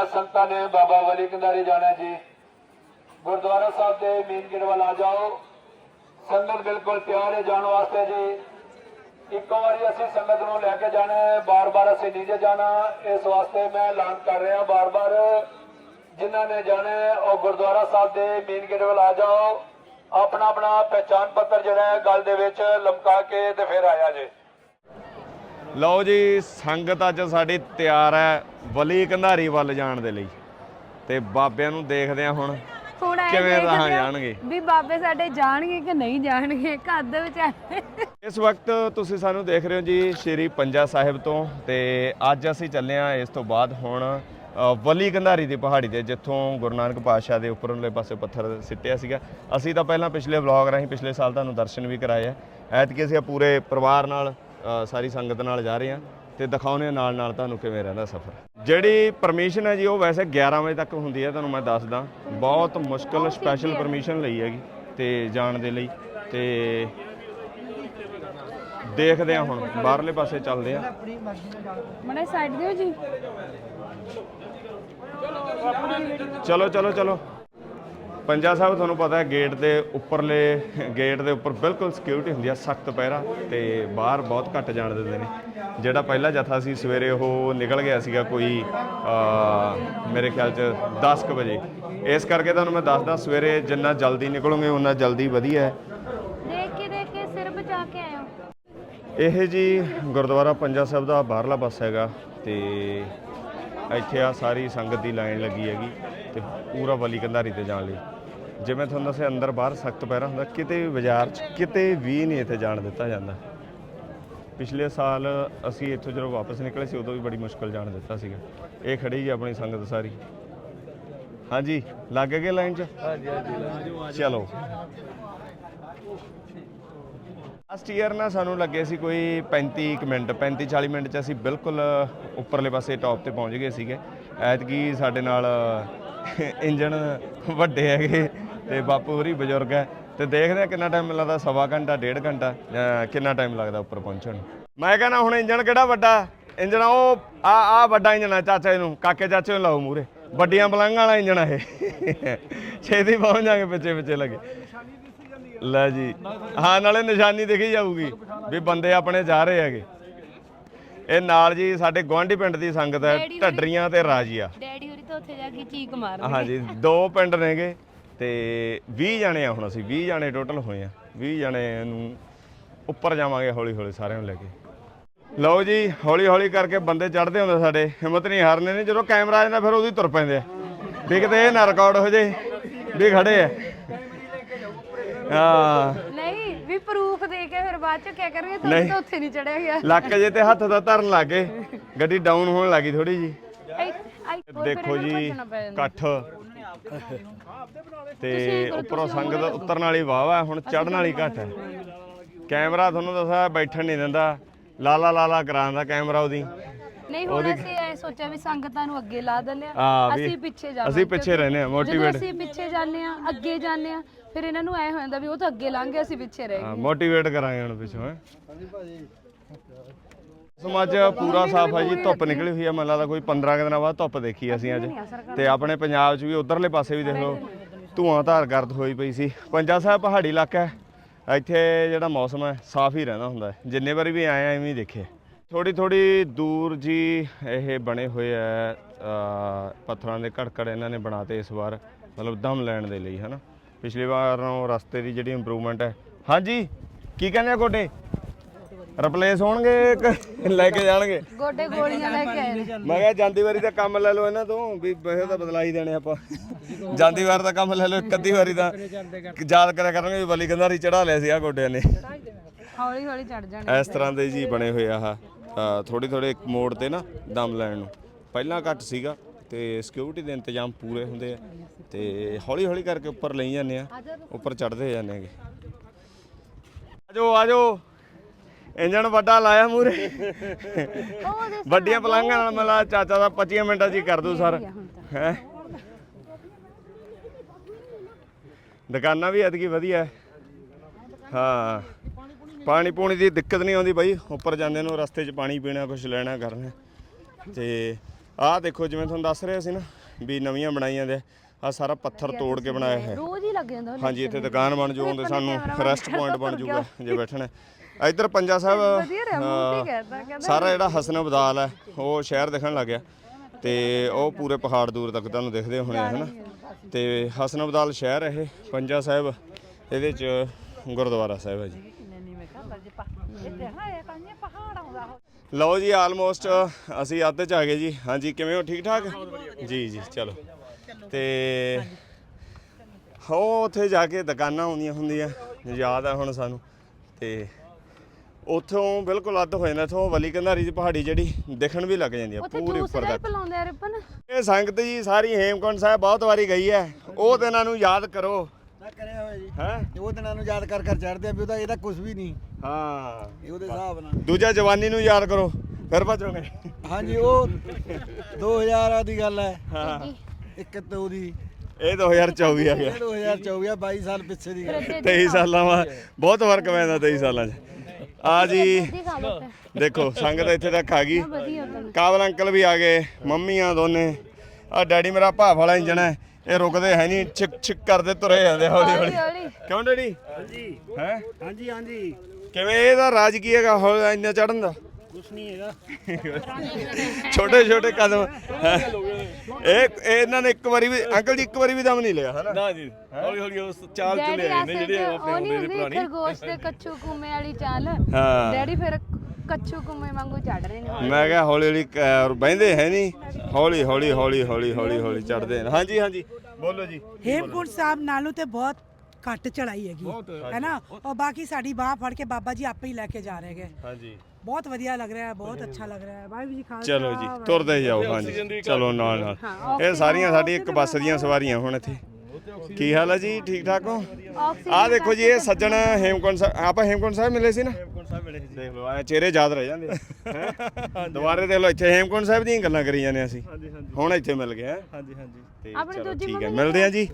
ਸਾਰੀਆਂ ਸੰਗਤਾਂ ਨੇ ਬਾਬਾ ਵਲੀ ਕੰਧਾਰੀ ਜਾਣਾ ਜੀ। ਗੁਰਦੁਆਰਾ ਸਾਹਿਬ ਦੇ ਮੇਨ ਗੇਟ ਵੱਲ ਆ ਜਾਓ। ਸੰਗਤ ਬਿਲਕੁਲ ਤਿਆਰ ਹੈ ਜਾਣ ਵਾਸਤੇ ਜੀ। ਇੱਕੋ ਵਾਰੀ ਅਸੀਂ ਸੰਗਤ ਨੂੰ ਲੈ ਕੇ ਜਾਣਾ ਹੈ। ਬਾਰ-ਬਾਰ ਅਸੀਂ ਨਹੀਂ ਜਾਣਾ। ਇਸ ਵਾਸਤੇ ਮੈਂ ਐਲਾਨ ਕਰ ਰਿਹਾ ਬਾਰ-ਬਾਰ। ਜਿਨ੍ਹਾਂ ਨੇ ਜਾਣਾ ਹੈ, ਉਹ ਗੁਰਦੁਆਰਾ ਸਾਹਿਬ ਦੇ ਮੇਨ ਗੇਟ ਵੱਲ ਆ ਜਾਓ। ਆਪਣਾ ਆਪਣਾ ਪਹਿਚਾਨ ਪੱਤਰ ਜਿਹੜਾ ਹੈ, ਗਲ ਦੇ ਵਿੱਚ ਲਮਕਾ ਕੇ ਤੇ ਫਿਰ ਆਇਆ ਜੇ। ਲਓ ਜੀ ਸੰਗਤ ਅੱਜ ਸਾਡੀ ਤਿਆਰ ਹੈ ਵਲੀ ਕੰਧਾਰੀ ਵੱਲ ਜਾਣ ਦੇ ਲਈ ਤੇ ਬਾਬਿਆਂ ਨੂੰ ਦੇਖਦੇ ਆ ਹੁਣ ਕਿਵੇਂ ਦੇਖਦੇ ਰਾਹ ਆ ਜਾਣਗੇ? ਵੀ ਬਾਬੇ ਸਾਡੇ ਜਾਣਗੇ ਕਿ ਨਹੀਂ ਜਾਣਗੇ ਘਰ ਦੇ ਵਿੱਚ ਐਵੇਂ। ਇਸ ਵਕਤ ਤੁਸੀਂ ਸਾਨੂੰ ਦੇਖ ਰਹੇ ਹੋ ਜੀ ਸ਼੍ਰੀ ਪੰਜਾ ਸਾਹਿਬ ਤੋਂ ਤੇ ਅੱਜ ਅਸੀਂ ਚੱਲੇ ਆ ਇਸ ਤੋਂ ਬਾਅਦ ਹੁਣ ਅ, ਵਲੀ ਕੰਧਾਰੀ ਦੀ ਪਹਾੜੀ ਤੇ ਜਿੱਥੋਂ ਗੁਰੂ ਨਾਨਕ ਪਾਤਸ਼ਾਹ ਦੇ ਉੱਪਰਲੇ ਪਾਸੇ ਪੱਥਰ ਸਿੱਟਿਆ ਸੀਗਾ ਅਸੀਂ ਤਾਂ ਪਹਿਲਾਂ ਪਿਛਲੇ ਵਲੌਗ ਰਾਹੀਂ ਪਿਛਲੇ ਸਾਲ ਤੁਹਾਨੂੰ ਦਰਸ਼ਨ ਵੀ ਕਰਾਏ ਆ ਐਤਕੀ ਅਸੀਂ ਪੂਰੇ ਪਰਿਵਾਰ ਨਾਲ ਸਾਰੀ ਸੰਗਤ ਨਾਲ ਜਾ ਰਹੇ ਆ ਤੇ ਦਿਖਾਉਨੇ ਆ ਨਾਲ ਨਾਲ ਤੁਹਾਨੂੰ ਕਿਵੇਂ ਰਹਿੰਦਾ ਸਫ਼ਰ। ਜਿਹੜੀ ਪਰਮਿਸ਼ਨ ਹੈ ਜੀ ਉਹ ਵੈਸੇ 11 ਵਜੇ ਤੱਕ ਹੁੰਦੀ ਹੈ ਤੁਹਾਨੂੰ ਮੈਂ ਦੱਸਦਾ। ਬਹੁਤ ਮੁਸ਼ਕਲ ਸਪੈਸ਼ਲ ਪਰਮਿਸ਼ਨ ਲਈ ਹੈਗੀ ਤੇ ਜਾਣ ਦੇ ਲਈ। ਤੇ ਦੇਖਦੇ ਆ ਹੁਣ ਬਾਹਰਲੇ ਪਾਸੇ ਚੱਲਦੇ ਆ ਮੜਾ ਸਾਈਡ ਦਿਓ ਜੀ। ਚਲੋ ਚਲੋ ਚਲੋ। ਪੰਜਾ ਸਾਹਿਬ ਤੁਹਾਨੂੰ ਪਤਾ ਹੈ ਗੇਟ ਦੇ ਉੱਪਰਲੇ ਗੇਟ ਦੇ ਉੱਪਰ ਬਿਲਕੁਲ ਸਿਕਿਉਰਿਟੀ ਹੁੰਦੀ ਆ ਸਖਤ ਪਹਿਰਾ ਤੇ ਬਾਹਰ ਬਹੁਤ ਘੱਟ ਜਾਣ ਦਿੰਦੇ ਨੇ। ਜਿਹੜਾ ਪਹਿਲਾ ਜਥਾ ਸੀ ਸਵੇਰੇ ਉਹ ਨਿਕਲ ਗਿਆ ਸੀਗਾ ਕੋਈ ਮੇਰੇ ਖਿਆਲ ਚ 10 ਕੁ ਵਜੇ। ਇਸ ਕਰਕੇ ਤੁਹਾਨੂੰ ਮੈਂ ਦੱਸਦਾ ਸਵੇਰੇ ਜਿੰਨਾ ਜਲਦੀ ਨਿਕਲੋਗੇ ਉਨਾ ਜਲਦੀ ਵਧੀਆ ਹੈ। ਦੇਖ ਕੇ ਦੇਖ ਕੇ ਸਿਰ ਬਚਾ ਕੇ ਆਇਓ। ਇਹ ਜੀ ਗੁਰਦੁਆਰਾ ਪੰਜਾ ਸਾਹਿਬ ਦਾ ਬਾਹਰਲਾ ਪਾਸਾ ਹੈਗਾ ਤੇ ਇੱਥੇ ਆ ਸਾਰੀ ਸੰਗਤ ਦੀ ਲਾਈਨ ਲੱਗੀ ਹੈਗੀ ਤੇ ਪੂਰਾ ਵਲੀ ਕੰਧਾਰੀ ਤੇ ਜਾਣ ਲਈ। ਜਿਵੇਂ ਤੁਹਾਨੂੰ ਦੱਸਿਆ ਅੰਦਰ ਬਾਹਰ ਸਖਤ ਪੈਰਾ ਹੁੰਦਾ ਕਿਤੇ ਵੀ ਬਾਜ਼ਾਰ 'ਚ ਕਿਤੇ ਵੀ ਨਹੀਂ ਇੱਥੇ ਜਾਣ ਦਿੱਤਾ ਜਾਂਦਾ। ਪਿਛਲੇ ਸਾਲ ਅਸੀਂ ਇੱਥੋਂ ਜਦੋਂ ਵਾਪਸ ਨਿਕਲੇ ਸੀ ਉਦੋਂ ਵੀ ਬੜੀ ਮੁਸ਼ਕਲ ਜਾਣ ਦਿੱਤਾ ਸੀਗਾ। ਇਹ ਖੜੀ ਜੀ ਆਪਣੀ ਸੰਗਤ ਸਾਰੀ। ਹਾਂਜੀ ਲੱਗ ਗਏ ਲਾਈਨ 'ਚ? ਹਾਂਜੀ ਹਾਂਜੀ ਚਲੋ। ਲਾਸਟ ਈਅਰ ਨਾ ਸਾਨੂੰ ਲੱਗੇ ਸੀ ਕੋਈ 35 ਕੁ ਮਿੰਟ 35 40 ਮਿੰਟ ਚ ਅਸੀਂ ਬਿਲਕੁਲ ਉੱਪਰਲੇ ਪਾਸੇ ਟੌਪ ਤੇ ਪਹੁੰਚ ਗਏ ਸੀਗੇ। ਐਤਕੀ ਸਾਡੇ ਨਾਲ ਇੰਜਣ ਵੱਡੇ ਹੈਗੇ। ਤੇ ਬਾਪੂ ਹੋਰੀ ਬਜ਼ੁਰਗ ਹੈ। ਤੇ ਦੇਖਦੇ ਆ ਕਿੰਨਾ ਟਾਈਮ ਲੱਗਦਾ ਸਵਾ ਘੰਟਾ ਡੇਢ ਘੰਟਾ ਅਹ ਕਿੰਨਾ ਟਾਈਮ ਲੱਗਦਾ ਉੱਪਰ ਪਹੁੰਚਣ ਨੂੰ? ਮੈਂ ਕਹਿੰਦਾ ਹੁਣ ਇੰਜਣ ਕਿਹੜਾ ਵੱਡਾ? ਇੰਜਣ ਉਹ ਆ ਆ ਵੱਡਾ ਇੰਜਣ ਆ ਚਾਚਾ ਨੂੰ ਕਾਕੇ ਚਾਚੇ ਨੂੰ ਲਾਓ ਮੂਰੇ ਵੱਡੀਆਂ ਪਲੰਘਾਂ ਵਾਲਾ ਇੰਜਣ ਆ ਇਹ। ਛੇਤੀ ਪਹੁੰਚ ਜਾਗੇ ਪਿੱਛੇ ਪਿੱਛੇ ਲੱਗੇ। ਲੈ ਜੀ। ਹਾਂ ਨਾਲੇ ਨਿਸ਼ਾਨੀ ਦਿਖੀ ਜਾਊਗੀ ਵੀ ਬੰਦੇ ਆਪਣੇ ਜਾ ਰਹੇ ਹੈਗੇ। ਇਹ ਨਾਲ ਜੀ ਸਾਡੇ ਗੁਆਂਢੀ ਪਿੰਡ ਦੀ ਸੰਗਤ ਹੈ ਢੱਡਰੀਆਂ ਤੇ ਰਾਜੀਆ। ਡੈਡੀ ਹੋਰੀ ਤਾਂ ਉੱਥੇ ਜਾ ਕੇ ਚੀਕ ਮਾਰ ਹਾਂਜੀ ਦੋ ਪਿੰਡ ਨੇਗੇ। ਤੇ 20 ਜਣੇ ਆ ਹੁਣ ਅਸੀਂ 20 ਜਣੇ ਟੋਟਲ ਹੋਏ ਆ। 20 ਜਣੇ ਨੂੰ ਉੱਪਰ ਜਾਵਾਂਗੇ ਹੌਲੀ ਹੌਲੀ ਸਾਰਿਆਂ ਨੂੰ ਲੈ ਕੇ। ਲਓ ਜੀ ਹੌਲੀ ਹੌਲੀ ਕਰਕੇ ਬੰਦੇ ਚੜਦੇ ਹੁੰਦੇ ਸਾਡੇ ਹਿੰਮਤ ਨਹੀਂ ਹਾਰਨੇ ਨੇ ਜਦੋਂ ਕੈਮਰਾ ਆ ਜਾਂਦਾ ਫਿਰ ਉਹਦੀ ਤੁਰ ਪੈਂਦੇ ਆ। ਵੀ ਕਿਤੇ ਇਹ ਨਾ ਰਿਕਾਰਡ ਹੋ ਜੇ ਵੀ ਖੜੇ ਆ। ਹਾਂ। ਨਹੀਂ ਵੀ ਪ੍ਰੂਫ ਦੇ ਕੇ ਫਿਰ ਬਾਅਦ ਚ ਕੀ ਕਰਨਗੇ ਤੂੰ ਨਹੀਂ। ਤਾਂ ਉੱਥੇ ਨਹੀਂ ਚੜਿਆ ਗਿਆ। ਲੱਕ ਜੇ ਤੇ ਹੱਥ ਦਾ ਧਰਨ ਲੱਗੇ ਗੱਡੀ ਡਾਊਨ ਹੋਣ ਲੱਗੀ ਥੋੜੀ ਜੀ ਦੇਖੋ ਜੀ। ਇਕੱਠ। ਤੇ ਉੱਪਰੋਂ ਸੰਗਤ ਉਤਰਨ ਵਾਲੀ ਹੈ ਹੁਣ ਚੜਨ ਵਾਲੀ ਘੱਟ ਹੈ। ਕੈਮਰਾ ਤੁਹਾਨੂੰ ਦੱਸਿਆ ਬੈਠਣ ਨਹੀਂ ਦਿੰਦਾ। ਲਾਲਾ ਲਾਲਾ ਕਰਾਉਂਦਾ ਕੈਮਰਾ ਉਹਦੀ। ਨਹੀਂ ਹੁਣ ਅਸੀਂ ਸੋਚਿਆ ਵੀ ਸੰਗਤਾਂ ਨੂੰ ਅੱਗੇ ਲਾ ਦਿੰਦੇ ਆ ਹਾਂ, ਵੀ ਅਸੀਂ ਪਿੱਛੇ ਜਾਵਾਂਗੇ ਅਸੀਂ ਪਿੱਛੇ ਰਹਿੰਦੇ ਆ ਜਦੋਂ ਮੋਟੀਵੇਟ ਅਸੀਂ ਪਿੱਛੇ ਜਾਂਦੇ ਆ ਅੱਗੇ ਜਾਂਦੇ ਆ ਫਿਰ ਇਹਨਾਂ ਨੂੰ ਐ ਹੋ ਜਾਂਦਾ ਵੀ ਉਹ ਤਾਂ ਅੱਗੇ ਲੰਘ ਗਏ ਅਸੀਂ ਪਿੱਛੇ ਰਹਿ ਗਏ। ਮੋਟੀਵੇਟ ਕਰਾਂਗੇ ਹੁਣ ਪਿੱਛੋਂ ਹੈ। ਸਮਾਜ ਪੂਰਾ ਸਾਫ਼ ਹੈ ਜੀ ਧੁੱਪ ਨਿਕਲੀ ਹੋਈ ਹੈ ਮੈਨੂੰ ਲੱਗਦਾ ਕੋਈ 15 ਕੁ ਦਿਨਾਂ ਬਾਅਦ ਧੁੱਪ ਦੇਖੀ ਅਸੀਂ ਅੱਜ। ਤੇ ਆਪਣੇ ਪੰਜਾਬ 'ਚ ਵੀ ਉਧਰਲੇ ਪਾਸੇ ਵੀ ਦੇਖ ਲਓ ਧੂਆਂ ਧਾਰ ਗਰਦ ਹੋਈ ਪਈ ਸੀ। ਪੰਜਾ ਸਾਹਿਬ ਪਹਾੜੀ ਇਲਾਕਾ ਹੈ। ਇੱਥੇ ਜਿਹੜਾ ਮੌਸਮ ਹੈ ਸਾਫ਼ ਹੀ ਰਹਿੰਦਾ ਹੁੰਦਾ ਹੈ। ਜਿੰਨੇ ਵਾਰੀ ਵੀ ਆਏ ਆ ਐਵੇਂ ਹੀ ਦੇਖੇ। ਥੋੜੀ ਥੋੜੀ ਦੂਰ ਜੀ ਇਹ ਬਣੇ ਹੋਏ ਆ ਅ, ਪੱਥਰਾਂ ਦੇ ਘੜਕੜ ਇਹਨਾਂ ਨੇ ਬਣਾਤੇ ਇਸ ਵਾਰ ਮਤਲਬ ਦਮ ਲੈਣ ਦੇ ਲਈ ਹਨਾ। ਪਿਛਲੀ ਵਾਰ ਨਾਲੋਂ ਰਸਤੇ ਦੀ ਜਿਹੜੀ ਇੰਪਰੂਵਮੈਂਟ ਹੈ। ਹਾਂਜੀ ਕੀ ਕਹਿੰਦੇ ਆ ਗੋਡੇ? ਰਿਪਲੇਸ ਹੋਣਗੇ ਕਿ ਲੈ ਕੇ ਜਾਣਗੇ। ਗੋਡੇ ਗੋਲੀਆਂ ਲੈ ਕੇ ਆਏ ਨੇ। ਮੈਂ ਕਿਹਾ ਜਾਂਦੀ ਵਾਰੀ ਤਾਂ ਕੰਮ ਲੈ ਲਓ ਇਹਨਾਂ ਤੋਂ ਵੀ ਪੈਸੇ ਤਾਂ ਬਦਲਾ ਹੀ ਦੇਣੇ ਆਪਾਂ। ਜਾਂਦੀ ਵਾਰ ਤਾਂ ਕੰਮ ਲੈ ਲਓ ਇੱਕ ਅੱਧੀ ਵਾਰੀ ਤਾਂ ਯਾਦ ਕਰਿਆ ਕਰਾਂਗੇ ਵੀ ਬਲੀ ਕੰਧਾਰੀ ਚੜਾ ਲਿਆ ਸੀ ਆ ਗੋਡਿਆਂ ਨੇ। ਹੌਲੀ ਹੌਲੀ ਚੜ ਜਾਣੇ ਇਸ ਤਰ੍ਹਾਂ ਦੇ ਜੀ ਬਣੇ ਹੋਏ ਆ ਆਹ। ਥੋੜੀ ਥੋੜੇ ਮੋੜ ਤੇ ਨਾ ਦਮ ਲੈਣ ਨੂੰ। ਪਹਿਲਾਂ ਘੱਟ ਸੀਗਾ ਤੇ ਸਿਕਿਉਰਿਟੀ ਦੇ ਇੰਤਜ਼ਾਮ ਪੂਰੇ ਹੁੰਦੇ ਆ। ਤੇ ਹੌਲੀ ਹੌਲੀ ਕਰਕੇ ਉੱਪਰ ਲਈ ਜਾਂਦੇ ਆ। ਉੱਪਰ ਚੜਦੇ ਜਾਂਦੇ ਹੈਗੇ। ਆਜੋ ਆਜੋ ਇੰਜਣ ਵੱਡਾ ਲਾਇਆ ਮੂਰੇ। ਵੱਡੀਆਂ ਪਲੰਘਾਂ ਨਾਲ ਮਲਾ ਚਾਚਾ ਦਾ 25 ਮਿੰਟਾਂ 'ਚ ਹੀ ਕਰ ਦੂ ਸਰ। ਹੈ? ਦੁਕਾਨਾਂ ਵੀ ਐਤਕੀ ਵਧੀਆ ਹੈ। ਹਾਂ। ਪਾਣੀ ਪੂਣੀ ਦੀ ਦਿੱਕਤ ਨਹੀਂ ਆਉਂਦੀ ਬਾਈ ਉੱਪਰ ਜਾਂਦੇ ਨੂੰ ਰਸਤੇ 'ਚ ਪਾਣੀ ਪੀਣਾ ਕੁਝ ਲੈਣਾ ਕਰਨਾ। ਤੇ ਆਹ ਦੇਖੋ ਜਿਵੇਂ ਤੁਹਾਨੂੰ ਦੱਸ ਰਿਹਾ ਸੀ ਨਾ ਵੀ ਨਵੀਆਂ ਬਣਾਈਆਂ ਦੇ ਆ ਸਾਰਾ ਪੱਥਰ ਤੋੜ ਕੇ ਬਣਾਇਆ ਹੈ ਰੋਜ਼ ਹੀ ਲੱਗ ਜਾਂਦਾ ਹਾਂਜੀ ਇੱਥੇ ਦੁਕਾਨ ਬਣ ਜੂ ਹੁੰਦੇ ਸਾਨੂੰ ਰੈਸਟ ਪੁਆਇੰਟ ਬਣ ਜੂਗਾ ਜੇ ਬੈਠਣਾ। ਹੈ। ਇੱਧਰ ਪੰਜਾ ਸਾਹਿਬ। ਵਧੀਆ ਰਿਹਾ ਮੂੰਹ ਤੇ ਅਹ, ਕਹਿਤਾ ਕਹਿੰਦਾ ਸਾਰਾ ਜਿਹੜਾ ਹਸਨ ਅਬਦਾਲ ਹੈ ਉਹ ਸ਼ਹਿਰ ਦਿਖਣ ਲੱਗ ਗਿਆ। ਤੇ ਉਹ ਪੂਰੇ ਪਹਾੜ ਦੂਰ ਤੱਕ ਤੁਹਾਨੂੰ ਦਿਖਦੇ ਹੋਣੇ ਹਨਾ? ਤੇ ਹਸਨ ਅਬਦਾਲ ਸ਼ਹਿਰ ਇਹ ਪੰਜਾ ਸਾਹਿਬ। ਇਹਦੇ ਚ ਗੁਰਦੁਆਰਾ ਸਾਹਿਬ ਹੈ ਜੀ। ਲਓ ਜੀ ਆਲਮੋਸਟ ਅਸੀਂ ਅੱਧ ਚ ਆ ਗਏ ਜੀ। ਹਾਂਜੀ ਕਿਵੇਂ ਹੋ? ਠੀਕ ਠਾਕ? ਜੀ ਜੀ ਚਲੋ। ਤੇ ਹੋ ਉੱਥੇ ਜਾ ਕੇ ਦੁਕਾਨਾਂ ਆਉਂਦੀਆਂ ਹੁੰਦੀਆਂ ਯਾਦ ਆ ਹੁਣ ਸਾਨੂੰ। ਤੇ ਉੱਥੋਂ ਬਿਲਕੁਲ ਅੱਧ ਹੋ ਜਾਂਦਾ ਇੱਥੋਂ ਵਲੀ ਕੰਧਾਰੀ ਦੀ ਪਹਾੜੀ ਜਿਹੜੀ ਦਿਖਣ ਵੀ ਲੱਗ ਜਾਂਦੀ ਆ ਉੱਥੇ ਪੂਰੀ ਜੂਸ ਉੱਪਰ ਪਿਲਾਉਂਦੇ ਆ ਰਿਪਨ। ਇਹ ਸੰਗਤ ਜੀ ਸਾਰੀ ਹੇਮਕੁੰਟ ਸਾਹਿਬ ਬਹੁਤ ਵਾਰੀ ਗਈ ਹੈ ਉਹ ਦਿਨਾਂ ਨੂੰ ਯਾਦ ਕਰੋ। ਨਾ ਕਰਿਆ ਹੋਇਆ ਜੀ। ਹੈ? ਉਹ ਦਿਨਾਂ ਨੂੰ ਯਾਦ ਕਰ ਕਰ ਚੜਦੇ ਆ ਵੀ ਉਹਦਾ ਇਹਦਾ ਕੁਝ ਵੀ ਨਹੀਂ। ਹਾਂ। ਇਹ ਉਹਦੇ ਹਿਸਾਬ ਨਾਲ। ਦੂਜਾ ਜਵਾਨੀ ਨੂੰ ਯਾਦ ਕਰੋ ਫਿਰ ਭਜੋਗੇ। ਹਾਂਜੀ ਉਹ 2000 ਦੀ ਗੱਲ ਹੈ। ਹਾਂ। ਇੱਕ ਤੋਂ ਦੀ ਇਹ 2024 ਆ ਗਿਆ। ਇਹ 2024 ਆ 22 ਸਾਲ ਪਿੱਛੇ ਦੀ ਗੱਲ 23 ਸਾਲਾਂ ਵਾ ਬਹੁਤ ਫ਼ਰਕ ਪੈਂਦਾ 23 ਸਾਲਾਂ 'ਚ। ਆ ਜੀ। ਦੇਖੋ ਸੰਗਤ ਇੱਥੇ ਤੱਕ ਆ ਗਈ। ਕਾਬਲ ਅੰਕਲ ਵੀ ਆ ਗਏ ਮੰਮੀਆਂ ਦੋਨੇ। ਆ ਡੈਡੀ ਮੇਰਾ ਭਾਫ ਵਾਲਾ ਇੰਜਣ ਹੈ ਇਹ ਰੁਕਦੇ ਹੈ ਨਹੀਂ ਛਿਕ ਛਿਕ ਕਰਦੇ ਤੁਰੇ ਜਾਂਦੇ ਹੌਲੀ ਹੌਲੀ। ਹੌਲੀ ਕਿਉਂ ਡੈਡੀ? ਹਾਂਜੀ। ਹੈ? ਹਾਂਜੀ ਹਾਂਜੀ। ਕਿਵੇਂ ਇਹਦਾ ਰਾਜ ਕੀ ਹੈਗਾ ਹੌਲੀ ਇੰਨਾ ਚੜਨ ਦਾ? ਕੁਝ ਨਹੀਂ ਹੈਗਾ। ਛੋਟੇ ਛੋਟੇ ਕਦਮ। ਇਹ ਇਹ ਇਹਨਾਂ ਨੇ ਇੱਕ ਵਾਰੀ ਵੀ ਅੰਕਲ ਜੀ ਇੱਕ ਵਾਰੀ ਵੀ ਦਮ ਨਹੀਂ ਲਿਆ ਹਨਾ? ਨਾ ਜੀ। ਹੌਲੀ ਹੌਲੀ ਉਸ ਚਾਲ ਡੈਡੀ ਚਲੇ ਜਾਂਦੇ ਅਸਲ ਜਿਹੜੇ ਚ ਆਪਣੇ ਹੁੰਦੇ ਨੇ ਪੁਰਾਣੀ। ਖਰਗੋਸ਼ ਤੇ ਕੱਛੂ ਕੁੰਮੇ ਵਾਲੀ ਚਾਲ। ਹਾਂ। ਡੈਡੀ ਫਿਰ ਕੱਛੂ ਕੁੰਮੇ ਵਾਂਗੂ ਚੜ ਰਹੇ ਨੇ। ਮੈਂ ਕਿਹਾ ਹੌਲੀ ਹੌਲੀ ਬਹਿੰਦੇ ਹੈ ਨਹੀਂ। ਹੌਲੀ ਹੌਲੀ ਹੌਲੀ ਹੌਲੀ ਹੌਲੀ ਹੌਲੀ ਚੜਦੇ ਨੇ। ਹਾਂਜੀ ਹਾਂਜੀ। ਬੋਲੋ ਜੀ। ਹੇਮਕੁੰਟ ਸਾਹਿਬ ਨਾਲੋਂ ਤੇ ਬਹੁਤ ਘੱਟ ਚੜਾਈ ਹੈਗੀ। ਹੈ ਨਾ ਔਰ ਬਾਕੀ ਸਾਡੀ ਬਾਹ ਫੜ ਕੇ ਬਾਬਾ ਜੀ ਆਪੇ ਹੀ ਲੈ ਕੇ ਜਾ ਰਹੇ ਹੈਗੇ। ਹਾਂਜੀ। ਬਹੁਤ ਵਧੀਆ ਲੱਗ ਰਿਹਾ ਹੈ ਬਹੁਤ ਅੱਛਾ ਲੱਗ ਰਿਹਾ। ਹੈ ਵਾਹਿਗੁਰੂ ਜੀ ਖਾਲਸਾ ਚਲੋ ਜੀ ਤੁਰਦੇ ਜਾਓ ਹਾਂਜੀ। ਚਲੋ ਨਾਲ ਨਾਲ ਇਹ ਸਾਰੀਆਂ ਸਾਡੀ ਇੱਕ ਬੱਸ ਦੀਆਂ ਸਵਾਰੀਆਂ ਹੁਣ ਇੱਥੇ। ਕੀ ਹਾਲ ਹੈ ਜੀ? ਠੀਕ ਠਾਕ ਹੋ? ਆਹ ਦੇਖੋ ਜੀ ਇਹ ਸੱਜਣ ਹੇਮਕੁੰਟ ਸਾਹਿਬ ਆਪਾਂ ਹੇਮਕੁੰਟ ਸਾਹਿਬ ਮਿਲੇ ਸੀ ਨਾ? ਦੇਖ ਲਓ ਆ ਚਿਹਰੇ ਯਾਦ ਰਹਿ ਜਾਂਦੇ ਹੈਂ। ਦੁਬਾਰੇ ਦੇਖ ਲਓ ਇੱਥੇ ਹੇਮਕੁੰਟ ਸਾਹਿਬ ਦੀਆਂ ਗੱਲਾਂ ਕਰੀ ਜਾਂਦੇ ਅਸੀਂ। ਹੁਣ ਇੱਥੇ ਮਿਲ ਗਏ ਹੈਂ। ਹਾਂਜੀ ਹਾਂਜੀ। ਤੇ ਆਪਣੀ ਚਲੋ ਦੂਜੀ ਠੀਕ ਹੈ ਮਿਲਦੇ ਆ ਜੀ।